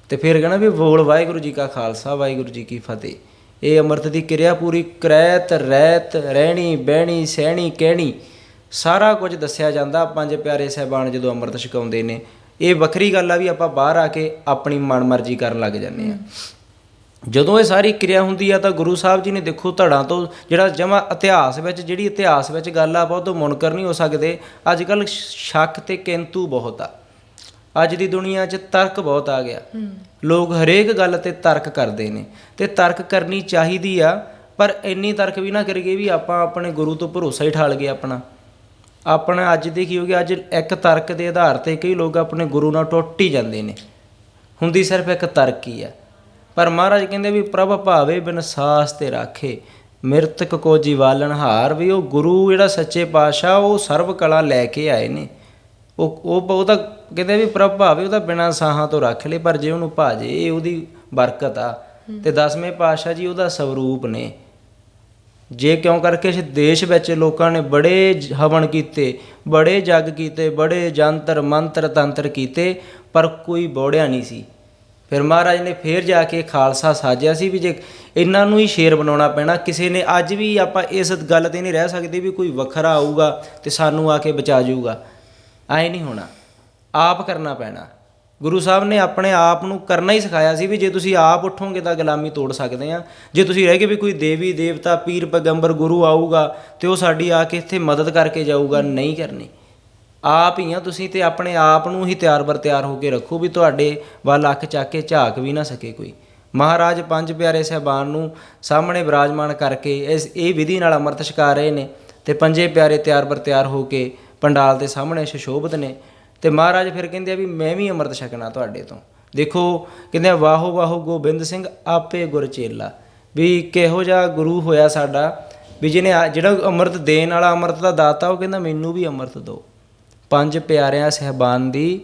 A: ਤੇ ਫਿਰ ਕਹਣਾ ਵੀ ਬੋਲ ਵਾਹਿਗੁਰੂ ਜੀ ਕਾ ਖਾਲਸਾ ਵਾਹਿਗੁਰੂ ਜੀ ਕੀ ਫਤਿਹ। ਇਹ ਅੰਮ੍ਰਿਤ ਦੀ ਕਿਰਿਆ ਪੂਰੀ ਕਰੈਤ ਰਹਿਤ ਰਹਿਣੀ ਬਹਿਣੀ ਸਹਿਣੀ ਕਹਿਣੀ ਸਾਰਾ ਕੁਝ ਦੱਸਿਆ ਜਾਂਦਾ ਪੰਜ ਪਿਆਰੇ ਸਹਿਬਾਨ ਜਦੋਂ ਅੰਮ੍ਰਿਤ ਛਕਾਉਂਦੇ ਨੇ। ਇਹ ਵੱਖਰੀ ਗੱਲ ਆ ਵੀ ਆਪਾਂ ਬਾਹਰ ਆ ਕੇ ਆਪਣੀ ਮਨਮਰਜ਼ੀ ਕਰਨ ਲੱਗ ਜਾਂਦੇ ਆ। ਜਦੋਂ ਇਹ ਸਾਰੀ ਕਿਰਿਆ ਹੁੰਦੀ ਆ ਤਾਂ ਗੁਰੂ ਸਾਹਿਬ ਜੀ ਨੇ ਦੇਖੋ ਧੜਾਂ ਤੋਂ ਜਿਹੜਾ ਜਮਾ ਇਤਿਹਾਸ ਵਿੱਚ ਜਿਹੜੀ ਇਤਿਹਾਸ ਵਿੱਚ ਗੱਲ ਆ ਬਹੁਤ ਮੁਨਕਰ ਨਹੀਂ ਹੋ ਸਕਦੇ। ਅੱਜ ਕੱਲ ਸ਼ੱਕ ਤੇ ਕਿੰਤੂ ਬਹੁਤ ਆ। ਅੱਜ ਦੀ ਦੁਨੀਆ 'ਚ ਤਰਕ ਬਹੁਤ ਆ ਗਿਆ। ਲੋਕ ਹਰੇਕ ਗੱਲ ਤੇ ਤਰਕ ਕਰਦੇ ਨੇ ਤੇ ਤਰਕ ਕਰਨੀ ਚਾਹੀਦੀ ਆ ਪਰ ਇੰਨੀ ਤਰਕ ਵੀ ਨਾ ਕਰੀਏ ਵੀ ਆਪਾਂ ਆਪਣੇ ਗੁਰੂ ਤੋਂ ਭਰੋਸਾ ਹੀ ਠਾਲ ਗਏ ਆਪਣਾ। ਆਪਣਾ ਅੱਜ ਦੇ ਕੀ ਹੋ ਗਿਆ ਅੱਜ ਇੱਕ ਤਰਕ ਦੇ ਆਧਾਰ ਤੇ ਕਈ ਲੋਕ ਆਪਣੇ ਗੁਰੂ ਨਾਲ ਟੁੱਟ ਹੀ ਜਾਂਦੇ ਨੇ। ਹੁੰਦੀ ਸਿਰਫ ਇੱਕ ਤਰਕ ਹੀ ਆ। ਪਰ ਮਹਾਰਾਜ ਕਹਿੰਦੇ ਵੀ ਪ੍ਰਭ ਭਾਵੇ ਬਿਨ ਸਾਸ ਤੇ ਰਾਖੇ ਮਿਰਤਕ ਕੋ ਜੀਵਾਲਨ ਹਾਰ ਵੀ ਉਹ ਗੁਰੂ ਜਿਹੜਾ ਸੱਚੇ ਪਾਤਸ਼ਾਹ ਉਹ ਸਰਬ ਕਲਾ ਲੈ ਕੇ ਆਏ ਨੇ। ਉਹ ਉਹ ਉਹ ਤਾਂ ਕਹਿੰਦੇ ਵੀ ਪ੍ਰਭ ਭਾਵੇ ਉਹ ਤਾਂ ਬਿਨਾਂ ਸਾਹਾਂ ਤੋਂ ਰੱਖ ਲੇ ਪਰ ਜੇ ਉਹਨੂੰ ਭਾਜੇ ਇਹ ਉਹਦੀ ਬਰਕਤ ਆ। ਤੇ ਦਸਵੇਂ ਪਾਤਸ਼ਾਹ ਜੀ ਉਹਦਾ ਸਵਰੂਪ ਨੇ। ਜੇ ਕਿਉਂ ਕਰਕੇ ਇਸ ਦੇਸ਼ ਵਿੱਚ ਲੋਕਾਂ ਨੇ ਬੜੇ ਹਵਨ ਕੀਤੇ ਬੜੇ ਜੱਗ ਕੀਤੇ ਬੜੇ ਜੰਤਰ ਮੰਤਰ ਤੰਤਰ ਕੀਤੇ ਪਰ ਕੋਈ ਬੋੜਿਆ ਨਹੀਂ ਸੀ। ਫਿਰ ਮਹਾਰਾਜ ਨੇ ਫੇਰ ਜਾ ਕੇ ਖਾਲਸਾ ਸਾਜਿਆ ਸੀ ਵੀ ਜੇ ਇਹਨਾਂ ਨੂੰ ਹੀ ਸ਼ੇਰ ਬਣਾਉਣਾ ਪੈਣਾ, ਕਿਸੇ ਨੇ ਅੱਜ ਵੀ ਆਪਾਂ ਇਸ ਗੱਲ ਤੇ ਨਹੀਂ ਰਹਿ ਸਕਦੇ ਵੀ ਕੋਈ ਵੱਖਰਾ ਆਊਗਾ ਤੇ ਸਾਨੂੰ ਆ ਕੇ ਬਚਾ ਜਾਊਗਾ। ਐ ਨਹੀਂ ਹੋਣਾ। ਆਪ ਕਰਨਾ ਪੈਣਾ। ਗੁਰੂ ਸਾਹਿਬ ਨੇ ਆਪਣੇ ਆਪ ਨੂੰ ਕਰਨਾ ਹੀ ਸਿਖਾਇਆ ਸੀ ਵੀ ਜੇ ਤੁਸੀਂ ਆਪ ਉੱਠੋਗੇ ਤਾਂ ਗੁਲਾਮੀ ਤੋੜ ਸਕਦੇ ਆ ਜੇ ਤੁਸੀਂ ਰਹਿ ਗਏ ਵੀ ਕੋਈ ਦੇਵੀ, ਦੇਵਤਾ, ਪੀਰ, ਪੈਗੰਬਰ, ਗੁਰੂ ਆਊਗਾ ਤੇ ਉਹ ਸਾਡੀ ਆ ਕੇ ਇੱਥੇ ਮਦਦ ਕਰਕੇ ਜਾਊਗਾ, ਨਹੀਂ ਕਰਨੀ। ਆਪ ਹੀ ਆ ਤੁਸੀਂ ਤੇ ਆਪਣੇ ਆਪ ਨੂੰ ਹੀ ਤਿਆਰ ਬਰ ਤਿਆਰ ਹੋ ਕੇ ਰੱਖੋ ਵੀ ਤੁਹਾਡੇ ਵੱਲ ਅੱਖ ਚੱਕ ਕੇ ਝਾਕ ਵੀ ਨਾ ਸਕੇ ਕੋਈ। ਮਹਾਰਾਜ ਪੰਜ ਪਿਆਰੇ ਸਹਿਬਾਨ ਨੂੰ ਸਾਹਮਣੇ ਵਿਰਾਜਮਾਨ ਕਰਕੇ ਇਸ ਇਹ ਵਿਧੀ ਨਾਲ ਅੰਮ੍ਰਿਤ ਛਕਾ ਰਹੇ ਨੇ ਤੇ ਪੰਜੇ ਪਿਆਰੇ ਤਿਆਰ ਬਰ ਤਿਆਰ ਹੋ ਕੇ ਪੰਡਾਲ ਦੇ ਸਾਹਮਣੇ ਸੁਸ਼ੋਭਿਤ ਨੇ ਤੇ ਮਹਾਰਾਜ ਫਿਰ ਕਹਿੰਦੇ ਆ ਵੀ ਮੈਂ ਵੀ ਅੰਮ੍ਰਿਤ ਛਕਣਾ ਤੁਹਾਡੇ ਤੋਂ। ਦੇਖੋ ਕਹਿੰਦੇ ਆ, ਵਾਹੋ ਵਾਹੋ ਗੋਬਿੰਦ ਸਿੰਘ ਆਪੇ ਗੁਰ ਚੇਲਾ। ਵੀ ਕਿਹੋ ਜਿਹਾ ਗੁਰੂ ਹੋਇਆ ਸਾਡਾ ਵੀ ਜਿਹਨੇ ਜਿਹੜਾ ਅੰਮ੍ਰਿਤ ਦੇਣ ਵਾਲਾ ਅੰਮ੍ਰਿਤ ਦਾ ਦਾਤਾ ਉਹ ਕਹਿੰਦਾ ਮੈਨੂੰ ਵੀ ਅੰਮ੍ਰਿਤ ਦਿਓ। ਪੰਜ ਪਿਆਰਿਆਂ ਸਹਿਬਾਨ ਦੀ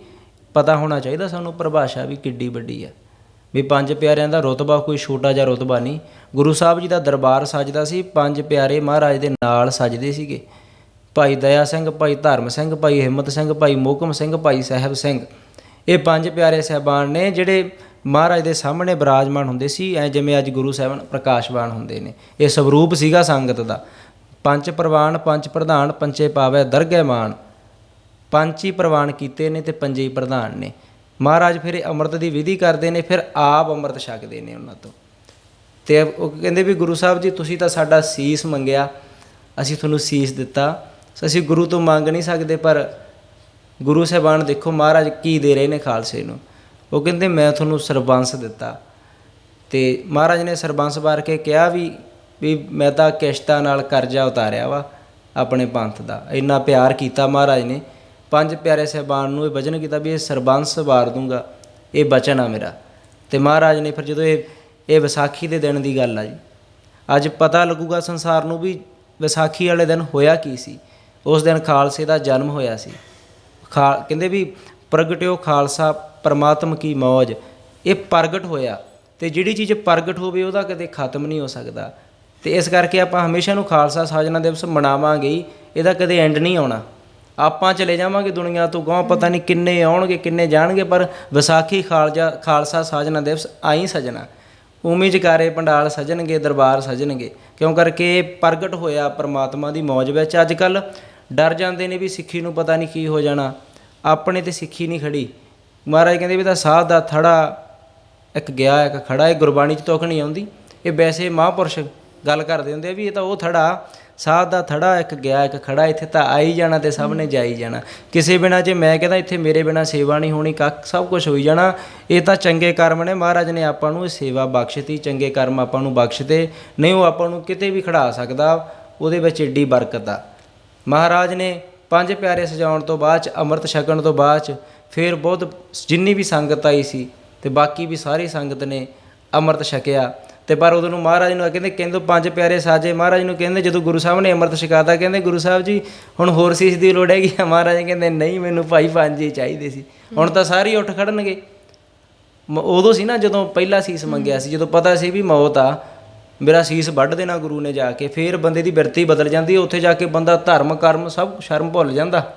A: ਪਤਾ ਹੋਣਾ ਚਾਹੀਦਾ ਸਾਨੂੰ ਪਰਿਭਾਸ਼ਾ ਵੀ ਕਿੱਡੀ ਵੱਡੀ ਹੈ ਵੀ ਪੰਜ ਪਿਆਰਿਆਂ ਦਾ ਰਤਬਾ ਕੋਈ ਛੋਟਾ ਜਿਹਾ ਰਤਬਾ ਨਹੀਂ। ਗੁਰੂ ਸਾਹਿਬ ਜੀ ਦਾ ਦਰਬਾਰ ਸਜਦਾ ਸੀ, ਪੰਜ ਪਿਆਰੇ ਮਹਾਰਾਜ ਦੇ ਨਾਲ ਸਜਦੇ ਸੀਗੇ। ਭਾਈ ਦਇਆ ਸਿੰਘ, ਭਾਈ ਧਰਮ ਸਿੰਘ, ਭਾਈ ਹਿੰਮਤ ਸਿੰਘ, ਭਾਈ ਮੋਕਮ ਸਿੰਘ, ਭਾਈ ਸਾਹਿਬ ਸਿੰਘ। ਇਹ ਪੰਜ ਪਿਆਰੇ ਸਹਿਬਾਨ ਨੇ ਜਿਹੜੇ ਮਹਾਰਾਜ ਦੇ ਸਾਹਮਣੇ ਬਿਰਾਜਮਾਨ ਹੁੰਦੇ ਸੀ, ਐ ਜਿਵੇਂ ਅੱਜ ਗੁਰੂ ਸਾਹਿਬਾਨ ਪ੍ਰਕਾਸ਼ਵਾਨ ਹੁੰਦੇ ਨੇ। ਇਹ ਸਵਰੂਪ ਸੀਗਾ ਸੰਗਤ ਦਾ। ਪੰਜ ਪ੍ਰਵਾਨ, ਪੰਜ ਪ੍ਰਧਾਨ ਪੰਚੇ ਪਾਵੇ ਦਰਗਹਿ ਪੰਜ ਹੀ ਪ੍ਰਵਾਨ ਕੀਤੇ ਨੇ ਤੇ ਪੰਜੇ ਹੀ ਪ੍ਰਧਾਨ ਨੇ। ਮਹਾਰਾਜ ਫਿਰ ਅੰਮ੍ਰਿਤ ਦੀ ਵਿਧੀ ਕਰਦੇ ਨੇ, ਫਿਰ ਆਪ ਅੰਮ੍ਰਿਤ ਛਕਦੇ ਨੇ ਉਹਨਾਂ ਤੋਂ। ਤੇ ਉਹ ਕਹਿੰਦੇ ਵੀ ਗੁਰੂ ਸਾਹਿਬ ਜੀ, ਤੁਸੀਂ ਤਾਂ ਸਾਡਾ ਸੀਸ ਮੰਗਿਆ, ਅਸੀਂ ਤੁਹਾਨੂੰ ਸੀਸ ਦਿੱਤਾ। ਅਸੀਂ ਗੁਰੂ ਤੋਂ ਮੰਗ ਨਹੀਂ ਸਕਦੇ, ਪਰ ਗੁਰੂ ਸਾਹਿਬਾਨ ਦੇਖੋ ਮਹਾਰਾਜ ਕੀ ਦੇ ਰਹੇ ਨੇ ਖਾਲਸੇ ਨੂੰ। ਉਹ ਕਹਿੰਦੇ, ਮੈਂ ਤੁਹਾਨੂੰ ਸਰਬੰਸ ਦਿੱਤਾ। ਤੇ ਮਹਾਰਾਜ ਨੇ ਸਰਬੰਸ ਵਾਰ ਕੇ ਕਿਹਾ ਵੀ ਵੀ ਮੈਂ ਤਾਂ ਕਿਸ਼ਤਾਂ ਨਾਲ ਕਰਜ਼ਾ ਉਤਾਰਿਆ ਵਾ, ਆਪਣੇ ਪੰਥ ਦਾ। ਇੰਨਾ ਪਿਆਰ ਕੀਤਾ ਮਹਾਰਾਜ ਨੇ। ਪੰਜ ਪਿਆਰੇ ਸਹਿਬਾਨ ਨੂੰ ਇਹ ਵਚਨ ਕੀਤਾ ਵੀ ਇਹ ਸਰਬੰਸ ਵਾਰ ਦੂੰਗਾ, ਇਹ ਬਚਨ ਆ ਮੇਰਾ। ਤੇ ਮਹਾਰਾਜ ਨੇ ਫਿਰ ਜਦੋਂ ਇਹ ਇਹ ਵਿਸਾਖੀ ਦੇ ਦਿਨ ਦੀ ਗੱਲ ਆ ਜੀ, ਅੱਜ ਪਤਾ ਲੱਗੂਗਾ ਸੰਸਾਰ ਨੂੰ ਵੀ ਵਿਸਾਖੀ ਵਾਲੇ ਦਿਨ ਹੋਇਆ ਕੀ ਸੀ। ਉਸ ਦਿਨ ਖਾਲਸੇ ਦਾ ਜਨਮ ਹੋਇਆ ਸੀ। ਖਾ, ਕਹਿੰਦੇ ਵੀ ਪ੍ਰਗਟਿਓ ਖਾਲਸਾ, ਪਰਮਾਤਮ ਕੀ ਮੌਜ। ਇਹ ਪ੍ਰਗਟ ਹੋਇਆ ਤੇ ਜਿਹੜੀ ਚੀਜ਼ ਪ੍ਰਗਟ ਹੋਵੇ ਉਹਦਾ ਕਦੇ ਖਤਮ ਨਹੀਂ ਹੋ ਸਕਦਾ। ਤੇ ਇਸ ਕਰਕੇ ਆਪਾਂ ਹਮੇਸ਼ਾ ਨੂੰ ਖਾਲਸਾ ਸਾਜਨਾ ਦਿਵਸ ਮਨਾਵਾਂਗੇ ਇਹਦਾ ਕਦੇ ਐਂਡ ਨਹੀਂ ਆਉਣਾ। ਆਪਾਂ ਚਲੇ ਜਾਵਾਂਗੇ ਦੁਨੀਆ ਤੋਂ ਗਾਂ ਪਤਾ ਨਹੀਂ ਕਿੰਨੇ ਆਉਣਗੇ, ਕਿੰਨੇ ਜਾਣਗੇ, ਪਰ ਵਿਸਾਖੀ ਖਾਲਜਾ, ਖਾਲਸਾ ਸਾਜਨਾ ਦਿਵਸ ਆਈ ਸਜਣਾ। ਉਮੀ ਜਕਾਰੇ ਪੰਡਾਲ ਸਜਣਗੇ, ਦਰਬਾਰ ਸਜਣਗੇ। ਕਿਉਂ ਕਰਕੇ ਪ੍ਰਗਟ ਹੋਇਆ ਪਰਮਾਤਮਾ ਦੀ ਮੌਜ ਵਿੱਚ? ਅੱਜ ਕੱਲ ਡਰ ਜਾਂਦੇ ਨੇ ਵੀ ਸਿੱਖੀ ਨੂੰ ਪਤਾ ਨਹੀਂ ਕੀ ਹੋ ਜਾਣਾ। ਆਪਣੇ ਤੇ ਸਿੱਖੀ ਨਹੀਂ ਖੜੀ ਮਹਾਰਾਜ ਕਹਿੰਦੇ ਵੀ ਤਾਂ ਸਾਧ ਦਾ ਥੜਾ ਇੱਕ ਗਿਆ, ਇੱਕ ਖੜਾ, ਇਹ ਗੁਰਬਾਣੀ 'ਚ ਤੁਕ ਨਹੀਂ ਆਉਂਦੀ। ਇਹ ਵੈਸੇ ਮਹਾਂਪੁਰਸ਼ ਗੱਲ ਕਰਦੇ ਹੁੰਦੇ ਆ ਵੀ ਇਹ ਤਾਂ ਉਹ ਥੜਾ ਸਾਧ ਦਾ ਥੜਾ ਇੱਕ ਗਿਆ, ਇੱਕ ਖੜਾ, ਇੱਥੇ ਤਾਂ ਆਈ ਜਾਣਾ ਤੇ ਸਭ ਨੇ ਜਾਈ ਜਾਣਾ। ਕਿਸੇ ਬਿਨਾ ਜੇ ਮੈਂ ਕਹਿੰਦਾ ਇੱਥੇ ਮੇਰੇ ਬਿਨਾ ਸੇਵਾ ਨਹੀਂ ਹੋਣੀ, ਕੱਖ ਸਭ ਕੁਝ ਹੋਈ ਜਾਣਾ। ਇਹ ਤਾਂ ਚੰਗੇ ਕਰਮ ਨੇ, ਮਹਾਰਾਜ ਨੇ ਆਪਾਂ ਨੂੰ ਇਹ ਸੇਵਾ ਬਖਸ਼ਤੀ, ਚੰਗੇ ਕਰਮ ਆਪਾਂ ਨੂੰ ਬਖਸ਼ਤੇ। ਨਹੀਂ, ਉਹ ਆਪਾਂ ਨੂੰ ਕਿਤੇ ਵੀ ਖੜਾ ਸਕਦਾ, ਉਹਦੇ ਵਿੱਚ ਏਡੀ ਬਰਕਤ ਆ। ਮਹਾਰਾਜ ਨੇ ਪੰਜ ਪਿਆਰੇ ਸਜਾਉਣ ਤੋਂ ਬਾਅਦ ਚ, ਅੰਮ੍ਰਿਤ ਛਕਣ ਤੋਂ ਬਾਅਦ ਚ, ਫਿਰ ਬਹੁਤ ਜਿੰਨੀ ਵੀ ਸੰਗਤ ਆਈ ਸੀ ਤੇ ਬਾਕੀ ਵੀ ਸਾਰੀ ਸੰਗਤ ਨੇ ਅੰਮ੍ਰਿਤ ਛਕਿਆ। ਤੇ ਪਰ ਉਦੋਂ ਨੂੰ ਮਹਾਰਾਜ ਨੂੰ ਕਹਿੰਦੇ ਕਹਿੰਦੇ ਪੰਜ ਪਿਆਰੇ ਸਾਜੇ ਮਹਾਰਾਜ ਨੂੰ ਕਹਿੰਦੇ, ਜਦੋਂ ਗੁਰੂ ਸਾਹਿਬ ਨੇ ਅੰਮ੍ਰਿਤ ਛਕਾਤਾ, ਕਹਿੰਦੇ ਗੁਰੂ ਸਾਹਿਬ ਜੀ, ਹੁਣ ਹੋਰ ਸੀਸ ਦੀ ਲੋੜ ਹੈਗੀ ਆ? ਮਹਾਰਾਜ ਕਹਿੰਦੇ, ਨਹੀਂ, ਮੈਨੂੰ ਭਾਈ ਪੰਜ ਹੀ ਚਾਹੀਦੇ ਸੀ। ਹੁਣ ਤਾਂ ਸਾਰੇ ਹੀ ਉੱਠ ਖੜਨਗੇ। ਮ- ਉਦੋਂ ਸੀ ਨਾ ਜਦੋਂ ਪਹਿਲਾ ਸੀਸ ਮੰਗਿਆ ਸੀ, ਜਦੋਂ ਪਤਾ ਸੀ ਵੀ ਮੌਤ ਆ, ਮੇਰਾ ਸੀਸ ਵੱਢ ਦੇਣਾ ਗੁਰੂ ਨੇ ਜਾ ਕੇ, ਫੇਰ ਬੰਦੇ ਦੀ ਬਿਰਤੀ ਬਦਲ ਜਾਂਦੀ ਹੈ ਉੱਥੇ ਜਾ ਕੇ ਬੰਦਾ ਧਰਮ, ਕਰਮ ਸਭ ਸ਼ਰਮ ਭੁੱਲ ਜਾਂਦਾ,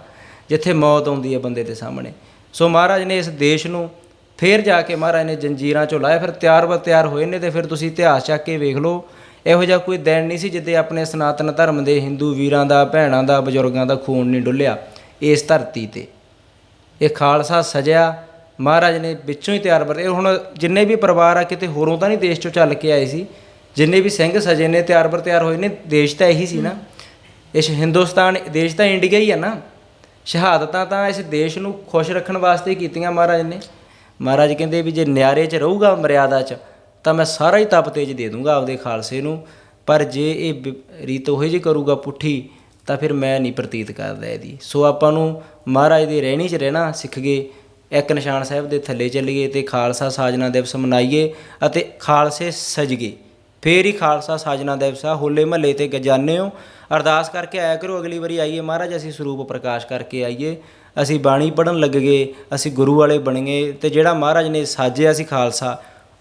A: ਜਿੱਥੇ ਮੌਤ ਆਉਂਦੀ ਹੈ ਬੰਦੇ ਦੇ ਸਾਹਮਣੇ। ਸੋ ਮਹਾਰਾਜ ਨੇ ਇਸ ਦੇਸ਼ ਨੂੰ ਫਿਰ ਜਾ ਕੇ ਮਹਾਰਾਜ ਨੇ ਜੰਜੀਰਾਂ ਚੋਂ ਲਾਇਆ, ਫਿਰ ਤਿਆਰ ਬਰ ਤਿਆਰ ਹੋਏ ਨੇ ਤੇ ਫਿਰ ਤੁਸੀਂ ਇਤਿਹਾਸ ਚੱਕ ਕੇ ਵੇਖ ਲਓ। ਇਹੋ ਜਿਹਾ ਕੋਈ ਦਿਨ ਨਹੀਂ ਸੀ ਜਿੱਦੇ ਆਪਣੇ ਸਨਾਤਨ ਧਰਮ ਦੇ ਹਿੰਦੂ ਵੀਰਾਂ ਦਾ, ਭੈਣਾਂ ਦਾ, ਬਜ਼ੁਰਗਾਂ ਦਾ ਖੂਨ ਨਹੀਂ ਡੁੱਲਿਆ ਇਸ ਧਰਤੀ ਤੇ। ਇਹ ਖਾਲਸਾ ਸਜਿਆ, ਮਹਾਰਾਜ ਨੇ ਵਿੱਚੋਂ ਹੀ ਤਿਆਰ ਬਰ, ਇਹ ਹੁਣ ਜਿੰਨੇ ਵੀ ਪਰਿਵਾਰ ਆ, ਕਿਤੇ ਹੋਰੋਂ ਤਾਂ ਨਹੀਂ ਦੇਸ਼ ਚੋਂ ਚੱਲ ਕੇ ਆਏ ਸੀ। ਜਿੰਨੇ ਵੀ ਸਿੰਘ ਸਜੇ ਨੇ, ਤਿਆਰ ਬਰ ਤਿਆਰ ਹੋਏ ਨੇ, ਦੇਸ਼ ਤਾਂ ਇਹੀ ਸੀ ਨਾ। ਇਸ ਹਿੰਦੁਸਤਾਨ, ਦੇਸ਼ ਤਾਂ ਇੰਡੀਆ ਹੀ ਆ ਨਾ। ਸ਼ਹਾਦਤਾਂ ਤਾਂ ਇਸ ਦੇਸ਼ ਨੂੰ ਖੁਸ਼ ਰੱਖਣ ਵਾਸਤੇ ਕੀਤੀਆਂ ਮਹਾਰਾਜ ਨੇ। ਮਹਾਰਾਜ ਕਹਿੰਦੇ ਵੀ ਜੇ ਨਿਆਰੇ 'ਚ ਰਹੂਗਾ ਮਰਿਆਦਾ 'ਚ, ਤਾਂ ਮੈਂ ਸਾਰਾ ਹੀ ਤਪ ਤੇਜ ਦੇ ਦੂੰਗਾ ਆਪਦੇ ਖਾਲਸੇ ਨੂੰ। ਪਰ ਜੇ ਇਹ ਬਿ- ਰੀਤ ਉਹੋ ਜਿਹੀ ਕਰੂਗਾ ਪੁੱਠੀ, ਤਾਂ ਫਿਰ ਮੈਂ ਨਹੀਂ ਪ੍ਰਤੀਤ ਕਰਦਾ ਇਹਦੀ। ਸੋ ਆਪਾਂ ਨੂੰ ਮਹਾਰਾਜ ਦੀ ਰਹਿਣੀ 'ਚ ਰਹਿਣਾ ਸਿੱਖ ਗਏ, ਇੱਕ ਨਿਸ਼ਾਨ ਸਾਹਿਬ ਦੇ ਥੱਲੇ ਚੱਲੀਏ ਤੇ ਖਾਲਸਾ ਸਾਜਨਾ ਦਿਵਸ ਮਨਾਈਏ ਅਤੇ ਖਾਲਸੇ ਸਜਗੇ। ਫੇਰ ਹੀ ਖਾਲਸਾ ਸਾਜਨਾ ਦਿਵਸ ਆ, ਹੋਲੇ ਮਹੱਲੇ ਤੇ ਗਜਾਨੇ ਹੋ। ਅਰਦਾਸ ਕਰਕੇ ਆਇਆ ਕਰੋ, ਅਗਲੀ ਵਾਰੀ ਆਈਏ ਮਹਾਰਾਜ, ਅਸੀਂ ਸਰੂਪ ਪ੍ਰਕਾਸ਼ ਕਰਕੇ ਆਈਏ। ਅਸੀਂ ਬਾਣੀ ਪੜ੍ਹਨ ਲੱਗ ਗਏ, ਅਸੀਂ ਗੁਰੂ ਵਾਲੇ ਬਣ ਗਏ ਅਤੇ ਜਿਹੜਾ ਮਹਾਰਾਜ ਨੇ ਸਾਜਿਆ ਸੀ ਖਾਲਸਾ